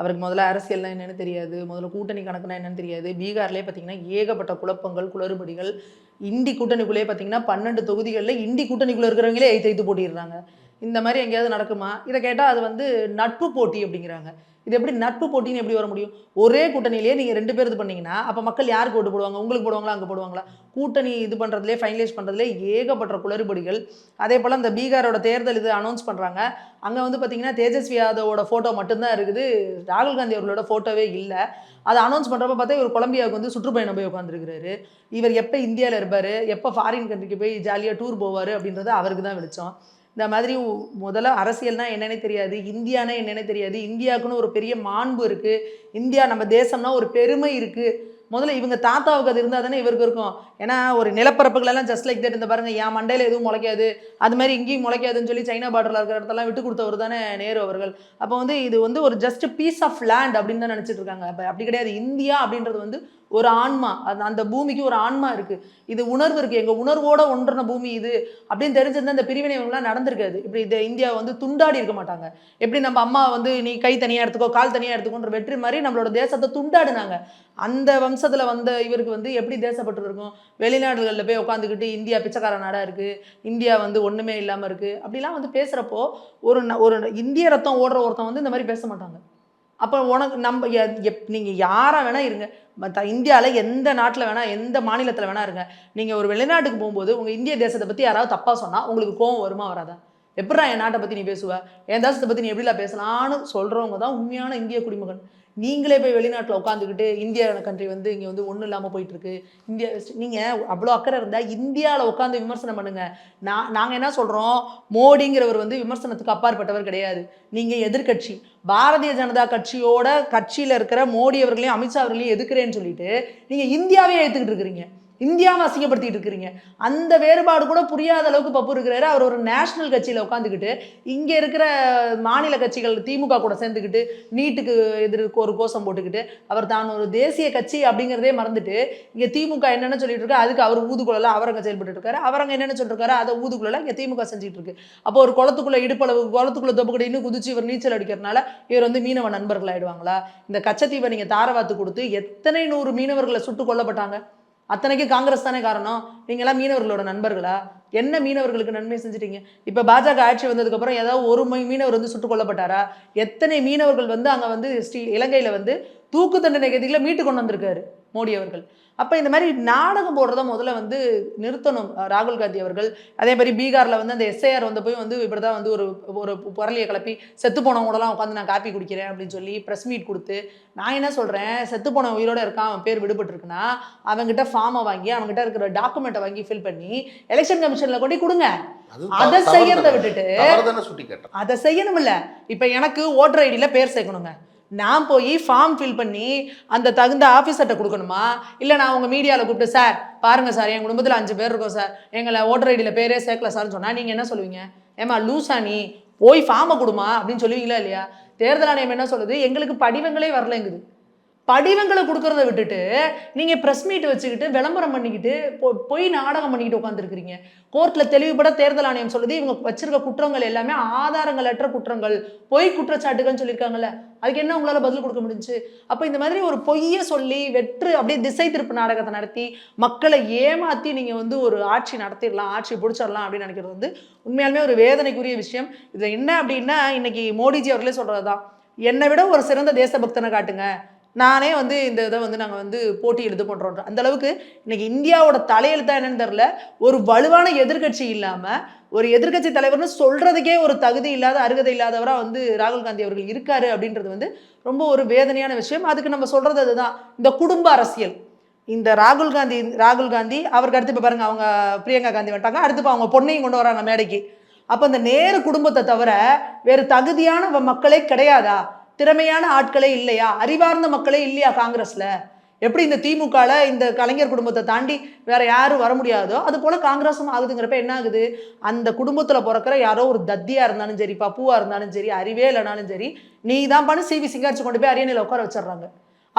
Speaker 1: அவருக்கு முதல்ல அரசியல்னா என்னென்னு தெரியாது முதல்ல கூட்டணி கணக்குனா என்னென்னு தெரியாது பீகார்லேயே பார்த்தீங்கன்னா ஏகப்பட்ட குழப்பங்கள் குளறுபடிகள் இந்தி கூட்டணிக்குள்ளேயே பார்த்தீங்கன்னா பன்னெண்டு தொகுதிகளில் இந்தி கூட்டணிக்குள்ளே இருக்கிறவங்களே எய்த்து எய்த்து போட்டிடுறாங்க இந்த மாதிரி எங்கேயாவது நடக்குமா இதை கேட்டால் அது வந்து நட்பு போட்டி அப்படிங்கிறாங்க இது எப்படி நட்பு போட்டின்னு எப்படி வர முடியும் ஒரே கூட்டணியிலேயே நீங்கள் ரெண்டு பேர் இது பண்ணீங்கன்னா அப்போ மக்கள் யாருக்கு ஓட்டு போடுவாங்க உங்களுக்கு போடுவாங்களா அங்கே போடுவாங்களா கூட்டணி இது பண்ணுறதுலே ஃபைனலைஸ் பண்ணுறதுலே ஏகப்பட்ட குளறுபடிகள் அதே போல் அந்த பீகாரோட தேர்தல் இது அனௌன்ஸ் பண்ணுறாங்க அங்கே வந்து பார்த்தீங்கன்னா தேஜஸ்வி யாதவோட ஃபோட்டோ மட்டும்தான் இருக்குது ராகுல் காந்தி அவர்களோட ஃபோட்டோவே இல்லை அதை அனௌன்ஸ் பண்ணுறப்ப பார்த்தா இவர் கொலம்பியாவுக்கு வந்து சுற்றுப்பயணம் போய் உட்காந்துருக்கிறாரு இவர் எப்போ இந்தியாவில் இருப்பார் எப்போ ஃபாரின் கண்ட்ரிக்கு போய் ஜாலியாக டூர் போவார் அப்படின்றது அவருக்கு தான் வெளிச்சம் இந்த மாதிரி முதல்ல அரசியல்னால் என்னென்னே தெரியாது இந்தியானா என்னென்னே தெரியாது இந்தியாவுக்குன்னு ஒரு பெரிய மாண்பு இருக்குது இந்தியா நம்ம தேசம்னா ஒரு பெருமை இருக்குது முதல்ல இவங்க தாத்தாவுக்கு அது இருந்தால் தானே இவருக்கு இருக்கும் ஏன்னா ஒரு நிலப்பரப்புகளெல்லாம் ஜஸ்ட் லைக் தட் இந்த பாருங்கள் என் மண்டையில் எதுவும் முளைக்காது அது மாதிரி இங்கேயும் முளைக்காதுன்னு சொல்லி சைனா பார்டரில் இருக்கிற இடத்தெல்லாம் விட்டு கொடுத்தவர் தானே நேரு அவர்கள் அப்போ வந்து இது வந்து ஒரு ஜஸ்ட் பீஸ் ஆஃப் லேண்ட் அப்படின்னு தான் நினச்சிட்டு இருக்காங்க அப்போ அப்படி கிடையாது இந்தியா அப்படின்றது வந்து ஒரு ஆன்மா அந்த அந்த பூமிக்கு ஒரு ஆன்மா இருக்குது இது உணர்வு இருக்குது எங்கள் உணர்வோட ஒன்றின பூமி இது அப்படின்னு தெரிஞ்சிருந்தா இந்த பிரிவினைலாம் நடந்திருக்காது இப்படி இதை இந்தியா வந்து துண்டாடி இருக்க மாட்டாங்க எப்படி நம்ம அம்மா வந்து நீ கை தனியாக எடுத்துக்கோ கால் தனியாக எடுத்துக்கோன்ற வெற்றி மாதிரி நம்மளோட தேசத்தை துண்டாடினாங்க அந்த வம்சத்தில் வந்த இவருக்கு வந்து எப்படி தேசப்பட்டு இருக்கும் வெளிநாடுகளில் போய் உட்காந்துக்கிட்டு இந்தியா பிச்சைக்கார நாடா இருக்குது இந்தியா வந்து ஒன்றுமே இல்லாமல் இருக்குது அப்படிலாம் வந்து பேசுகிறப்போ ஒரு ஒரு இந்திய ரத்தம் ஓடுற ஒருத்தன் வந்து இந்த மாதிரி பேச மாட்டாங்க அப்போ உனக்கு நம்ம எப் நீங்கள் யாராக வேணால் இருங்க இந்தியாவில் எந்த நாட்டில் வேணால் எந்த மாநிலத்தில் வேணால் இருங்க நீங்கள் ஒரு வெளிநாட்டுக்கு போகும்போது உங்கள் இந்திய தேசத்தை பற்றி யாராவது தப்பாக சொன்னால் உங்களுக்கு கோவம் வருமா வராதா எப்படா என் நாட்டை பற்றி நீ பேசுவ என் தேசத்தை பற்றி நீ எப்படிலாம் பேசலான்னு சொல்கிறவங்க தான் உண்மையான இந்திய குடிமகன் நீங்களே போய் வெளிநாட்டில் உட்காந்துக்கிட்டு இந்தியா கண்ட்ரி வந்து இங்கே வந்து ஒன்றும் இல்லாமல் போயிட்டுருக்கு இந்தியா நீங்கள் அவ்வளோ அக்கறை இருந்தால் இந்தியாவில் உட்காந்து விமர்சனம் பண்ணுங்கள் நான் நாங்கள் என்ன சொல்கிறோம் மோடிங்கிறவர் வந்து விமர்சனத்துக்கு அப்பாற்பட்டவர் கிடையாது நீங்கள் எதிர்கட்சி பாரதிய ஜனதா கட்சியோட கட்சியில் இருக்கிற மோடி அவர்களையும் அமித்ஷா அவர்களையும் எதிர்க்கிறேன்னு சொல்லிட்டு நீங்கள் இந்தியாவே எடுத்துக்கிட்டு இருக்கிறீங்க இந்தியாவை அசிங்கப்படுத்திட்டு இருக்கிறீங்க அந்த வேறுபாடு கூட புரியாத அளவுக்கு பப்பு இருக்கிறாரு அவர் ஒரு நேஷனல் கட்சியில் உட்காந்துக்கிட்டு இங்கே இருக்கிற மாநில கட்சிகள் திமுக கூட சேர்ந்துக்கிட்டு நீட்டுக்கு எதிர்க்கு ஒரு கோஷம் போட்டுக்கிட்டு அவர் தான் ஒரு தேசிய கட்சி அப்படிங்கிறதே மறந்துட்டு இங்கே திமுக என்னென்னு சொல்லிட்டு இருக்கா அதுக்கு அவர் ஊதுக்குள்ளலாம் அவரங்க செயல்பட்டு இருக்காரு அவரங்க என்னென்னு சொல்லிருக்காரு அதை ஊதுக்குள்ள இங்கே திமுக செஞ்சுட்டு இருக்கு அப்போ ஒரு குளத்துக்குள்ள இடுப்பளவு குளத்துக்குள்ள தொப்புக்கடின்னு குதிச்சு இவர் நீச்சல் அடிக்கிறனால இவர் வந்து மீனவ நண்பர்கள் ஆயிடுவாங்களா இந்த கச்சத்தீவை நீங்கள் தாரவாத்து கொடுத்து எத்தனை நூறு மீனவர்களை சுட்டு கொல்லப்பட்டாங்க அத்தனைக்கும் காங்கிரஸ் தானே காரணம் நீங்களாம் மீனவர்களோட நண்பர்களா என்ன மீனவர்களுக்கு நன்மை செஞ்சுட்டீங்க இப்போ பாஜக ஆட்சி வந்ததுக்கப்புறம் ஏதாவது ஒரு மீனவர் வந்து சுட்டுக் கொல்லப்பட்டாரா எத்தனை மீனவர்கள் வந்து அங்கே வந்து ஸ்ரீ இலங்கையில் வந்து தூக்கு தண்டனை கைதிகளை மீட்டு கொண்டு வந்திருக்காரு மோடி அவர்கள் அப்போ இந்த மாதிரி நாடகம் போடுறத முதல்ல வந்து நிறுத்தணும் ராகுல் காந்தி அவர்கள் அதே மாதிரி பீகாரில் வந்து அந்த எஸ்ஐஆர் வந்து போய் வந்து இப்படி தான் வந்து ஒரு ஒரு புரளியை கிளப்பி செத்து போனவங்களெல்லாம் உட்காந்து நான் காப்பி குடிக்கிறேன் அப்படின்னு சொல்லி ப்ரெஸ் மீட் கொடுத்து நான் என்ன சொல்கிறேன் செத்து போன உயிரோடு இருக்கான் அவன் பேர் விடுபட்டுருக்குன்னா அவங்ககிட்ட ஃபார்மை வாங்கி அவங்ககிட்ட இருக்கிற டாக்குமெண்ட்டை வாங்கி ஃபில் பண்ணி எலெக்ஷன் கமிஷனில் கொண்டு கொடுங்க அதை செய்யறதை விட்டுட்டு அதை இல்லை இப்போ எனக்கு ஓட்டர் ஐடியில் பேர் சேர்க்கணுங்க நான் போய் ஃபார்ம் ஃபில் பண்ணி அந்த தகுந்த ஆஃபீஸர்கிட்ட கொடுக்கணுமா இல்லை நான் உங்கள் மீடியாவில் கூப்பிட்டு சார் பாருங்கள் சார் என் குடும்பத்தில் அஞ்சு பேர் இருக்கோம் சார் எங்களை ஓட்டர் ஐடியில் பேரே சேர்க்கல சார்னு சொன்னால் நீங்கள் என்ன சொல்லுவீங்க ஏமா லூசா நீ போய் ஃபார்மை கொடுமா அப்படின்னு சொல்லுவீங்களா இல்லையா தேர்தல் ஆணையம் என்ன சொல்லுது எங்களுக்கு படிவங்களே வரலங்குது படிவங்களை கொடுக்கறத விட்டுட்டு நீங்கள் ப்ரெஸ் மீட் வச்சுக்கிட்டு விளம்பரம் பண்ணிக்கிட்டு பொய் நாடகம் பண்ணிக்கிட்டு உட்காந்துருக்கிறீங்க கோர்ட்டில் தெளிவுபட தேர்தல் ஆணையம் சொல்லுது இவங்க வச்சிருக்க குற்றங்கள் எல்லாமே ஆதாரங்களற்ற குற்றங்கள் பொய் குற்றச்சாட்டுகள்னு சொல்லியிருக்காங்கல்ல அதுக்கு என்ன உங்களால் பதில் கொடுக்க முடிஞ்சு அப்போ இந்த மாதிரி ஒரு பொய்யை சொல்லி வெற்று அப்படியே திசை திருப்பு நாடகத்தை நடத்தி மக்களை ஏமாற்றி நீங்கள் வந்து ஒரு ஆட்சி நடத்திடலாம் ஆட்சி பிடிச்சிடலாம் அப்படின்னு நினைக்கிறது வந்து உண்மையாலுமே ஒரு வேதனைக்குரிய விஷயம் இதில் என்ன அப்படின்னா இன்னைக்கு மோடிஜி அவர்களே சொல்கிறது தான் என்னை விட ஒரு சிறந்த தேசபக்தனை காட்டுங்க நானே வந்து இந்த இதை வந்து நாங்கள் வந்து போட்டி எழுது பண்ணுறோன்ற அந்த அளவுக்கு இன்னைக்கு இந்தியாவோட தலையெழுத்தா என்னன்னு தெரில ஒரு வலுவான எதிர்கட்சி இல்லாமல் ஒரு எதிர்கட்சி தலைவர்னு சொல்கிறதுக்கே ஒரு தகுதி இல்லாத அருகதை இல்லாதவராக வந்து ராகுல் காந்தி அவர்கள் இருக்காரு அப்படின்றது வந்து ரொம்ப ஒரு வேதனையான விஷயம் அதுக்கு நம்ம சொல்கிறது அதுதான் இந்த குடும்ப அரசியல் இந்த ராகுல் காந்தி ராகுல் காந்தி அவருக்கு அடுத்து இப்போ பாருங்க அவங்க பிரியங்கா காந்தி வந்துட்டாங்க அடுத்து இப்போ அவங்க பொண்ணையும் கொண்டு வராங்க மேடைக்கு அப்போ அந்த நேரு குடும்பத்தை தவிர வேறு தகுதியான மக்களே கிடையாதா திறமையான ஆட்களே இல்லையா அறிவார்ந்த மக்களே இல்லையா காங்கிரஸில் எப்படி இந்த திமுகவில் இந்த கலைஞர் குடும்பத்தை தாண்டி வேறு யாரும் வர முடியாதோ அது போல் காங்கிரஸும் ஆகுதுங்கிறப்ப என்ன ஆகுது அந்த குடும்பத்தில் பிறக்கிற யாரோ ஒரு தத்தியாக இருந்தாலும் சரி பப்புவாக இருந்தாலும் சரி அறிவே இல்லைனாலும் சரி நீ தான் பண்ணு சிவி சிங்காரிச்சு கொண்டு போய் அரியணையில் உட்கார வச்சிடுறாங்க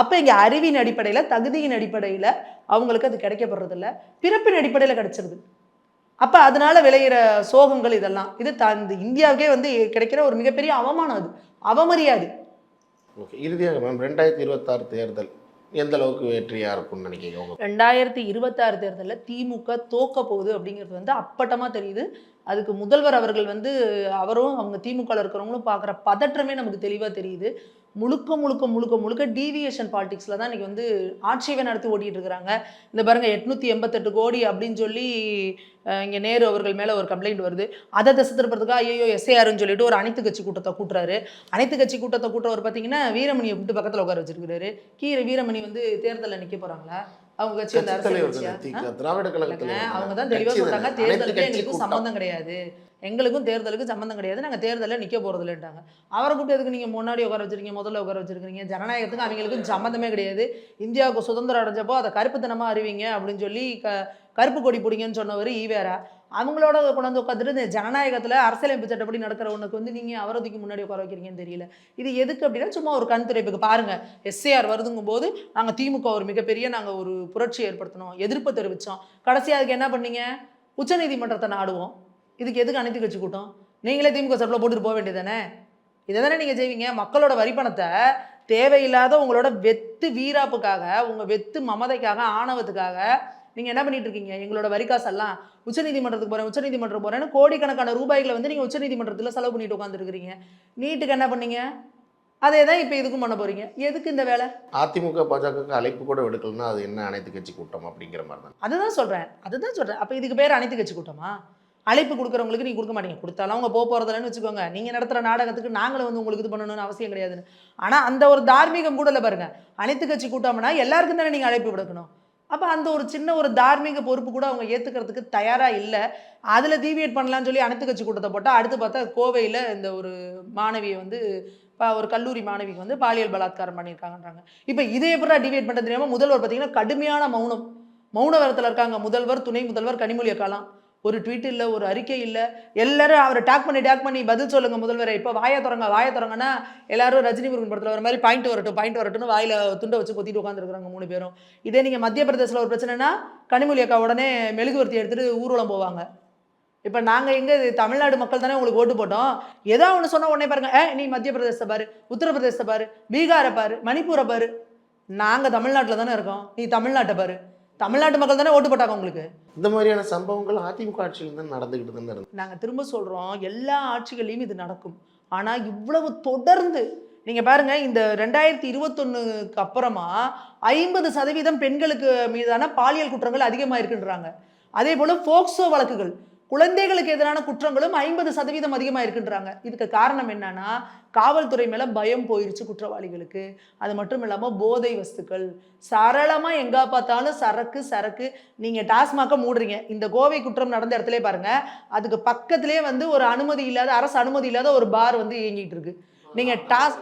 Speaker 1: அப்போ இங்கே அறிவின் அடிப்படையில் தகுதியின் அடிப்படையில் அவங்களுக்கு அது கிடைக்கப்படுறதில்ல பிறப்பின் அடிப்படையில் கிடைச்சிருது அப்போ அதனால விளையிற சோகங்கள் இதெல்லாம் இது த இந்த இந்தியாவுக்கே வந்து கிடைக்கிற ஒரு மிகப்பெரிய அவமானம் அது அவமரியாது ஓகே இறுதியாக மேம் ரெண்டாயிரத்தி இருபத்தாறு தேர்தல் எந்த அளவுக்கு வெற்றியாக இருக்கும்னு நினைக்கிறீங்க ரெண்டாயிரத்தி இருபத்தாறு தேர்தலில் திமுக தோக்க போகுது அப்படிங்கிறது வந்து அப்பட்டமாக தெரியுது அதுக்கு முதல்வர் அவர்கள் வந்து அவரும் அவங்க திமுக இருக்கிறவங்களும் பார்க்குற பதற்றமே நமக்கு தெளிவாக தெரியுது முழுக்க முழுக்க முழுக்க முழுக்க டீவியேஷன் பாலிடிக்ஸில் தான் இன்னைக்கு வந்து ஆட்சியவே நடத்தி ஓட்டிகிட்டு இருக்கிறாங்க இந்த பாருங்கள் எட்நூற்றி எண்பத்தெட்டு கோடி அப்படின்னு சொல்லி இங்கே நேரு அவர்கள் மேலே ஒரு கம்ப்ளைண்ட் வருது அதை திசை திருப்பறதுக்காக ஐயோ எஸ்ஏஆர்னு சொல்லிட்டு ஒரு அனைத்து கட்சி கூட்டத்தை கூட்டுறாரு அனைத்து கட்சி கூட்டத்தை கூட்டுறவர் பார்த்தீங்கன்னா வீரமணியை கூப்பிட்டு பக்கத்தில் உட்கார வச்சிருக்கிறாரு கீரை வீரமணி வந்து தேர்தலில் நிற்க போகிறாங்களா அவங்க திராவிட கழகத்தில் அவங்க தான் சொல்றாங்க தேர்தலுக்கு எங்களுக்கும் சம்மந்தம் கிடையாது எங்களுக்கும் தேர்தலுக்கு சம்மந்தம் கிடையாது நாங்க தேர்தலில் நிக்க போகிறதில்லன்றாங்க அவரை கூப்பிட்டு எதுக்கு நீங்க முன்னாடி உட்கார வச்சிருக்கீங்க முதல்ல உட்கார வச்சிருக்கீங்க ஜனநாயகத்துக்கு அவங்களுக்கும் சம்மந்தமே கிடையாது இந்தியாவுக்கு சுதந்திரம் அடைஞ்சப்போ அதை தினமா அறிவிங்க அப்படின்னு சொல்லி க கருப்பு கொடி பிடிங்கன்னு சொன்னவர் ஈவேரா அவங்களோட கொண்டாந்து உட்காந்துட்டு இந்த ஜனநாயகத்தில் அரசியலமைப்பு சட்டப்படி உனக்கு வந்து நீங்கள் அவரதுக்கு முன்னாடி உட்கார வைக்கிறீங்கன்னு தெரியல இது எதுக்கு அப்படின்னா சும்மா ஒரு கண் பாருங்கள் எஸ்ஏஆர் வருதுங்கும் போது நாங்கள் திமுக ஒரு மிகப்பெரிய நாங்கள் ஒரு புரட்சி ஏற்படுத்தினோம் எதிர்ப்பு தெரிவித்தோம் கடைசியாக அதுக்கு என்ன பண்ணீங்க உச்சநீதிமன்றத்தை நாடுவோம் இதுக்கு எதுக்கு அனைத்து கட்சி கூட்டம் நீங்களே திமுக சட்டில் போட்டுட்டு போக வேண்டியதானே இதை தானே நீங்கள் செய்வீங்க மக்களோட வரி பணத்தை தேவையில்லாத உங்களோட வெத்து வீராப்புக்காக உங்கள் வெத்து மமதைக்காக ஆணவத்துக்காக நீங்கள் என்ன பண்ணிட்டு இருக்கீங்க எங்களோட வரி உச்சநீதிமன்றத்துக்கு போகிறேன் உச்சநீதிமன்றம் போகிறேன்னு கோடிக்கணக்கான ரூபாய்களை வந்து நீங்கள் உச்சநீதிமன்றத்தில் செலவு பண்ணிட்டு உட்காந்துருக்கீங்க நீட்டுக்கு என்ன பண்ணீங்க அதே தான் இப்போ இதுக்கும் பண்ண போறீங்க எதுக்கு இந்த வேலை அதிமுக பாஜக அழைப்பு கூட விடுக்கலன்னா அது என்ன அனைத்து கட்சி கூட்டம் அப்படிங்கிற மாதிரி தான் அதுதான் சொல்கிறேன் அதுதான் சொல்கிறேன் அப்போ இதுக்கு பேர் அனைத்து கட்சி கூட்டமா அழைப்பு கொடுக்குறவங்களுக்கு நீங்கள் கொடுக்க மாட்டீங்க கொடுத்தாலும் அவங்க போக போகிறதில்லன்னு வச்சுக்கோங்க நீங்கள் நடத்துகிற நாடகத்துக்கு நாங்களும் வந்து உங்களுக்கு இது பண்ணணும்னு அவசியம் கிடையாதுன்னு ஆனால் அந்த ஒரு தார்மீகம் கூட இல்லை பாருங்கள் அனைத்து கட்சி கூட்டம்னா எல்லாருக்கும் தானே நீங்கள் அழைப்பு விடுக்கணும் அப்போ அந்த ஒரு சின்ன ஒரு தார்மீக பொறுப்பு கூட அவங்க ஏற்றுக்கிறதுக்கு தயாராக இல்லை அதில் தீவியேட் பண்ணலான்னு சொல்லி அனைத்து கட்சி கூட்டத்தை போட்டால் அடுத்து பார்த்தா கோவையில் இந்த ஒரு மாணவியை வந்து இப்போ ஒரு கல்லூரி மாணவிக்கு வந்து பாலியல் பலாத்காரம் பண்ணியிருக்காங்கன்றாங்க இப்போ இதே எப்படி டிவேட் பண்ணுறது தெரியாமல் முதல்வர் பார்த்தீங்கன்னா கடுமையான மௌனம் மௌனவரத்தில் இருக்காங்க முதல்வர் துணை முதல்வர் கனிமொழி அக்காலாம் ஒரு ட்வீட் இல்லை ஒரு அறிக்கை இல்லை எல்லாரும் அவரை டேக் பண்ணி டேக் பண்ணி பதில் சொல்லுங்க முதல்வரை இப்போ வாய தொடங்க வாயை தொடங்கன்னா எல்லாரும் ரஜினி முருகன் படத்தில் வர மாதிரி பாயிண்ட் வரட்டும் பாயிண்ட் வரட்டும் வாயில துண்டை வச்சு கொத்திட்டு உட்காந்துருக்குறாங்க மூணு பேரும் இதே நீங்கள் மத்திய பிரதேசத்தில் ஒரு பிரச்சனைனா கனிமொழி அக்கா உடனே மெழுகுவர்த்தி எடுத்துட்டு ஊர்வலம் போவாங்க இப்போ நாங்கள் எங்கே தமிழ்நாடு மக்கள் தானே உங்களுக்கு ஓட்டு போட்டோம் ஏதோ ஒன்று சொன்னால் உடனே பாருங்க ஏ நீ மத்திய பிரதேசத்தை பாரு உத்தரப்பிரதேசத்தை பாரு பீகாரை பாரு மணிப்பூரை பாரு நாங்கள் தமிழ்நாட்டில் தானே இருக்கோம் நீ தமிழ்நாட்டை பாரு தமிழ்நாட்டு மக்கள் தானே ஓட்டு போட்டாங்க உங்களுக்கு இந்த மாதிரியான சம்பவங்கள் அதிமுக ஆட்சியில் தான் நடந்துக்கிட்டு தான் நாங்கள் திரும்ப சொல்கிறோம் எல்லா ஆட்சிகளையும் இது நடக்கும் ஆனால் இவ்வளவு தொடர்ந்து நீங்கள் பாருங்கள் இந்த ரெண்டாயிரத்தி இருபத்தொன்னுக்கு அப்புறமா ஐம்பது சதவீதம் பெண்களுக்கு மீதான பாலியல் குற்றங்கள் அதிகமாக இருக்குன்றாங்க அதே போல் போக்சோ வழக்குகள் குழந்தைகளுக்கு எதிரான குற்றங்களும் ஐம்பது சதவீதம் அதிகமாக இருக்குன்றாங்க இதுக்கு காரணம் என்னன்னா காவல்துறை மேலே பயம் போயிருச்சு குற்றவாளிகளுக்கு அது மட்டும் இல்லாமல் போதை வஸ்துக்கள் சரளமாக எங்கே பார்த்தாலும் சரக்கு சரக்கு நீங்கள் டாஸ்மாக மூடுறீங்க இந்த கோவை குற்றம் நடந்த இடத்துல பாருங்கள் அதுக்கு பக்கத்துலேயே வந்து ஒரு அனுமதி இல்லாத அரசு அனுமதி இல்லாத ஒரு பார் வந்து இயங்கிட்டு இருக்கு நீங்கள் டாஸ்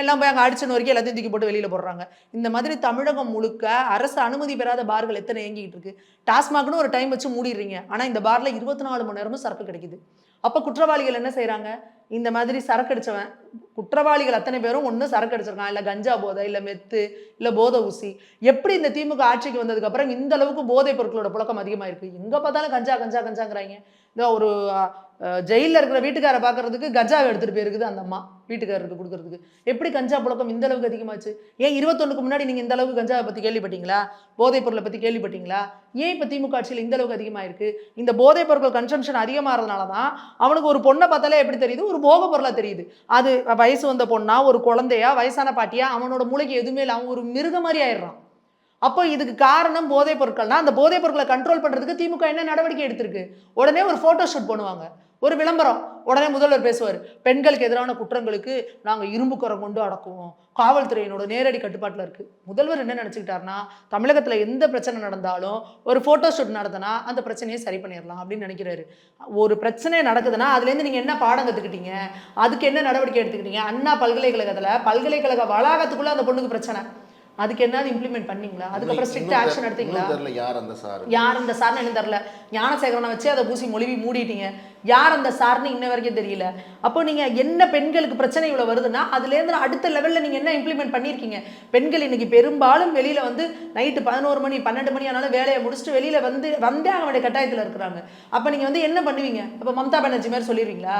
Speaker 1: எல்லாம் போய் அங்கே அடிச்சு வரைக்கும் எல்லாத்தையும் தூக்கி போட்டு வெளியில் போடுறாங்க இந்த மாதிரி தமிழகம் முழுக்க அரசு அனுமதி பெறாத பார்கள் எத்தனை இயங்கிக்கிட்டு இருக்கு டாஸ்மாக்னு ஒரு டைம் வச்சு மூடிடுறீங்க ஆனால் இந்த பாரில் இருபத்தி நாலு மணி நேரமும் சரக்கு கிடைக்குது அப்போ குற்றவாளிகள் என்ன செய்கிறாங்க இந்த மாதிரி சரக்கு அடித்தவன் குற்றவாளிகள் அத்தனை பேரும் ஒன்று சரக்கு அடிச்சிருக்கான் இல்லை கஞ்சா போதை இல்லை மெத்து இல்லை போதை ஊசி எப்படி இந்த திமுக ஆட்சிக்கு வந்ததுக்கப்புறம் இந்த அளவுக்கு போதைப் பொருட்களோட புழக்கம் அதிகமாக இருக்குது எங்கே பார்த்தாலும் கஞ்சா கஞ்சா கஞ்சாங்கிறாங்க இந்த ஒரு ஜெயிலில் இருக்கிற வீட்டுக்காரை பார்க்குறதுக்கு கஞ்சாவை எடுத்துகிட்டு போயிருக்குது அந்த அம்மா வீட்டுக்காரருக்கு கொடுக்குறதுக்கு எப்படி கஞ்சா புழக்கம் இந்த அளவுக்கு அதிகமாச்சு ஏன் இருபத்தொன்றுக்கு முன்னாடி நீங்கள் இந்த அளவுக்கு கஞ்சாவை பற்றி கேள்விப்பட்டீங்களா போதைப் பொருளை பற்றி கேள்விப்பட்டீங்களா ஏன் இப்போ திமுக ஆட்சியில் இந்த அளவுக்கு அதிகமாக இருக்குது இந்த போதைப் பொருட்கள் கன்சம்ஷன் அதிகமாகிறதுனால தான் அவனுக்கு ஒரு பொண்ணை பார்த்தாலே எப்படி தெரியுது ஒரு போக பொருளாக தெரியுது அது வயசு வந்த பொண்ணா ஒரு குழந்தையா வயசான பாட்டியா அவனோட மூளைக்கு எதுவுமே இல்லை அவன் ஒரு மிருக மாதிரி ஆயிடுறான் அப்போ இதுக்கு காரணம் போதைப் பொருட்கள்னா அந்த போதைப் பொருட்களை கண்ட்ரோல் பண்ணுறதுக்கு திமுக என்ன நடவடிக்கை எடுத்திருக்கு உடனே ஒரு ஃபோட்டோ ஷூட் பண்ணுவாங்க ஒரு விளம்பரம் உடனே முதல்வர் பேசுவார் பெண்களுக்கு எதிரான குற்றங்களுக்கு நாங்கள் இரும்பு குரம் கொண்டு அடக்குவோம் காவல்துறையினோட நேரடி கட்டுப்பாட்டில் இருக்குது முதல்வர் என்ன நினச்சிக்கிட்டாருன்னா தமிழகத்தில் எந்த பிரச்சனை நடந்தாலும் ஒரு ஃபோட்டோ ஷூட் நடத்தினா அந்த பிரச்சனையை சரி பண்ணிடலாம் அப்படின்னு நினைக்கிறாரு ஒரு பிரச்சனை நடக்குதுன்னா அதுலேருந்து நீங்கள் என்ன பாடம் கற்றுக்கிட்டீங்க அதுக்கு என்ன நடவடிக்கை எடுத்துக்கிட்டீங்க அண்ணா பல்கலைக்கழகத்தில் பல்கலைக்கழக வளாகத்துக்குள்ளே அந்த பொண்ணுக்கு பிரச்சனை அதுக்கு என்னது இம்ப்ளிமெண்ட் பண்ணீங்களா அதுக்கப்புறம் ஸ்ட்ரிக்ட் ஆக்ஷன் எடுத்தீங்களா தெரியல யார் அந்த சார் யார் அந்த சார்னு என்ன தெரியல ஞானசேகரனை வச்சு அதை பூசி மொழிவி மூடிட்டீங்க யார் அந்த சார்னு இன்ன வரைக்கும் தெரியல அப்போ நீங்கள் என்ன பெண்களுக்கு பிரச்சனை இவ்வளோ வருதுன்னா அதுலேருந்து அடுத்த லெவலில் நீங்கள் என்ன இம்ப்ளிமெண்ட் பண்ணியிருக்கீங்க பெண்கள் இன்னைக்கு பெரும்பாலும் வெளியில் வந்து நைட்டு பதினோரு மணி பன்னெண்டு மணி ஆனாலும் வேலையை முடிச்சுட்டு வெளியில வந்து வந்தே அவனுடைய கட்டாயத்தில் இருக்கிறாங்க அப்போ நீங்கள் வந்து என்ன பண்ணுவீங்க அப்போ மம்தா பானர்ஜி மாதிரி சொல்லிடுவீங்களா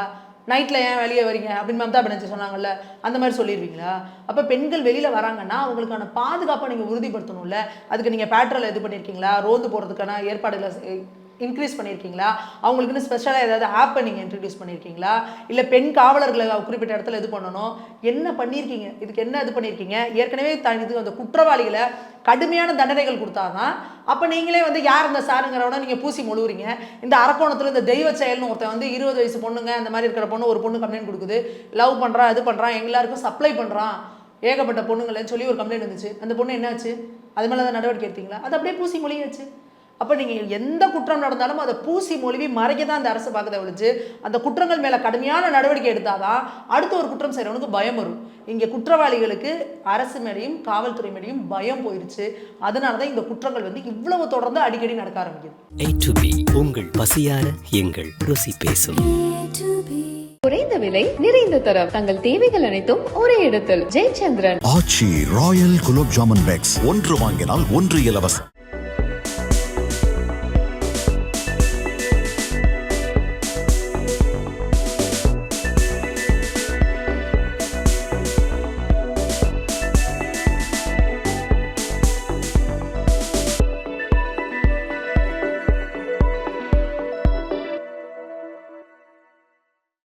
Speaker 1: நைட்டில் ஏன் வெளியே வரீங்க அப்படின்னு மம்தா பானர்ஜி சொன்னாங்கல்ல அந்த மாதிரி சொல்லிடுவீங்களா அப்போ பெண்கள் வெளியில் வராங்கன்னா அவங்களுக்கான பாதுகாப்பை நீங்கள் உறுதிப்படுத்தணும்ல அதுக்கு நீங்கள் பேட்ரோலை இது பண்ணியிருக்கீங்களா ரோந்து போகிறதுக்கான ஏற்பாடுகளை இன்க்ரீஸ் பண்ணியிருக்கீங்களா அவங்களுக்குன்னு ஸ்பெஷலாக ஏதாவது ஆப்பை நீங்கள் இன்ட்ரடியூஸ் பண்ணியிருக்கீங்களா இல்லை பெண் காவலர்களை குறிப்பிட்ட இடத்துல இது பண்ணணும் என்ன பண்ணியிருக்கீங்க இதுக்கு என்ன இது பண்ணியிருக்கீங்க ஏற்கனவே த இது அந்த குற்றவாளிகளை கடுமையான தண்டனைகள் கொடுத்தா தான் அப்போ நீங்களே வந்து யார் இந்த சாருங்கிறவன நீங்கள் பூசி முழுவுறீங்க இந்த அரக்கோணத்தில் இந்த தெய்வ செயல்னு ஒருத்தன் வந்து இருபது வயசு பொண்ணுங்க அந்த மாதிரி இருக்கிற பொண்ணு ஒரு பொண்ணு கம்ப்ளைண்ட் கொடுக்குது லவ் பண்ணுறான் இது பண்ணுறான் எங்களாருக்கும் சப்ளை பண்ணுறான் ஏகப்பட்ட பொண்ணுங்களேன்னு சொல்லி ஒரு கம்ப்ளைண்ட் வந்துச்சு அந்த பொண்ணு என்னாச்சு அது மேலே தான் நடவடிக்கை எடுத்தீங்களா அது அப்படியே பூசி மொழியாச்சு அப்போ நீங்கள் எந்த குற்றம் நடந்தாலும் அதை பூசி மொழிவி மறைக்க தான் அந்த அரசு பார்க்கதை ஒழிச்சு அந்த குற்றங்கள் மேலே கடுமையான நடவடிக்கை எடுத்தாதான் அடுத்த ஒரு குற்றம் செய்கிறவனுக்கு பயம் வரும் இங்கே குற்றவாளிகளுக்கு அரசு மேலேயும் காவல்துறை மேலேயும் பயம் போயிடுச்சு அதனால தான் இந்த குற்றங்கள் வந்து இவ்வளவு தொடர்ந்து அடிக்கடி நடக்க ஆரம்பிக்குது உங்கள் பசியார எங்கள் ருசி பேசும் குறைந்த விலை நிறைந்த தரம் தங்கள் தேவைகள் அனைத்தும் ஒரே இடத்தில் ஜெயச்சந்திரன் ஆச்சி ராயல் குலோப் ஜாமன் பேக்ஸ் ஒன்று வாங்கினால் ஒன்று இலவசம்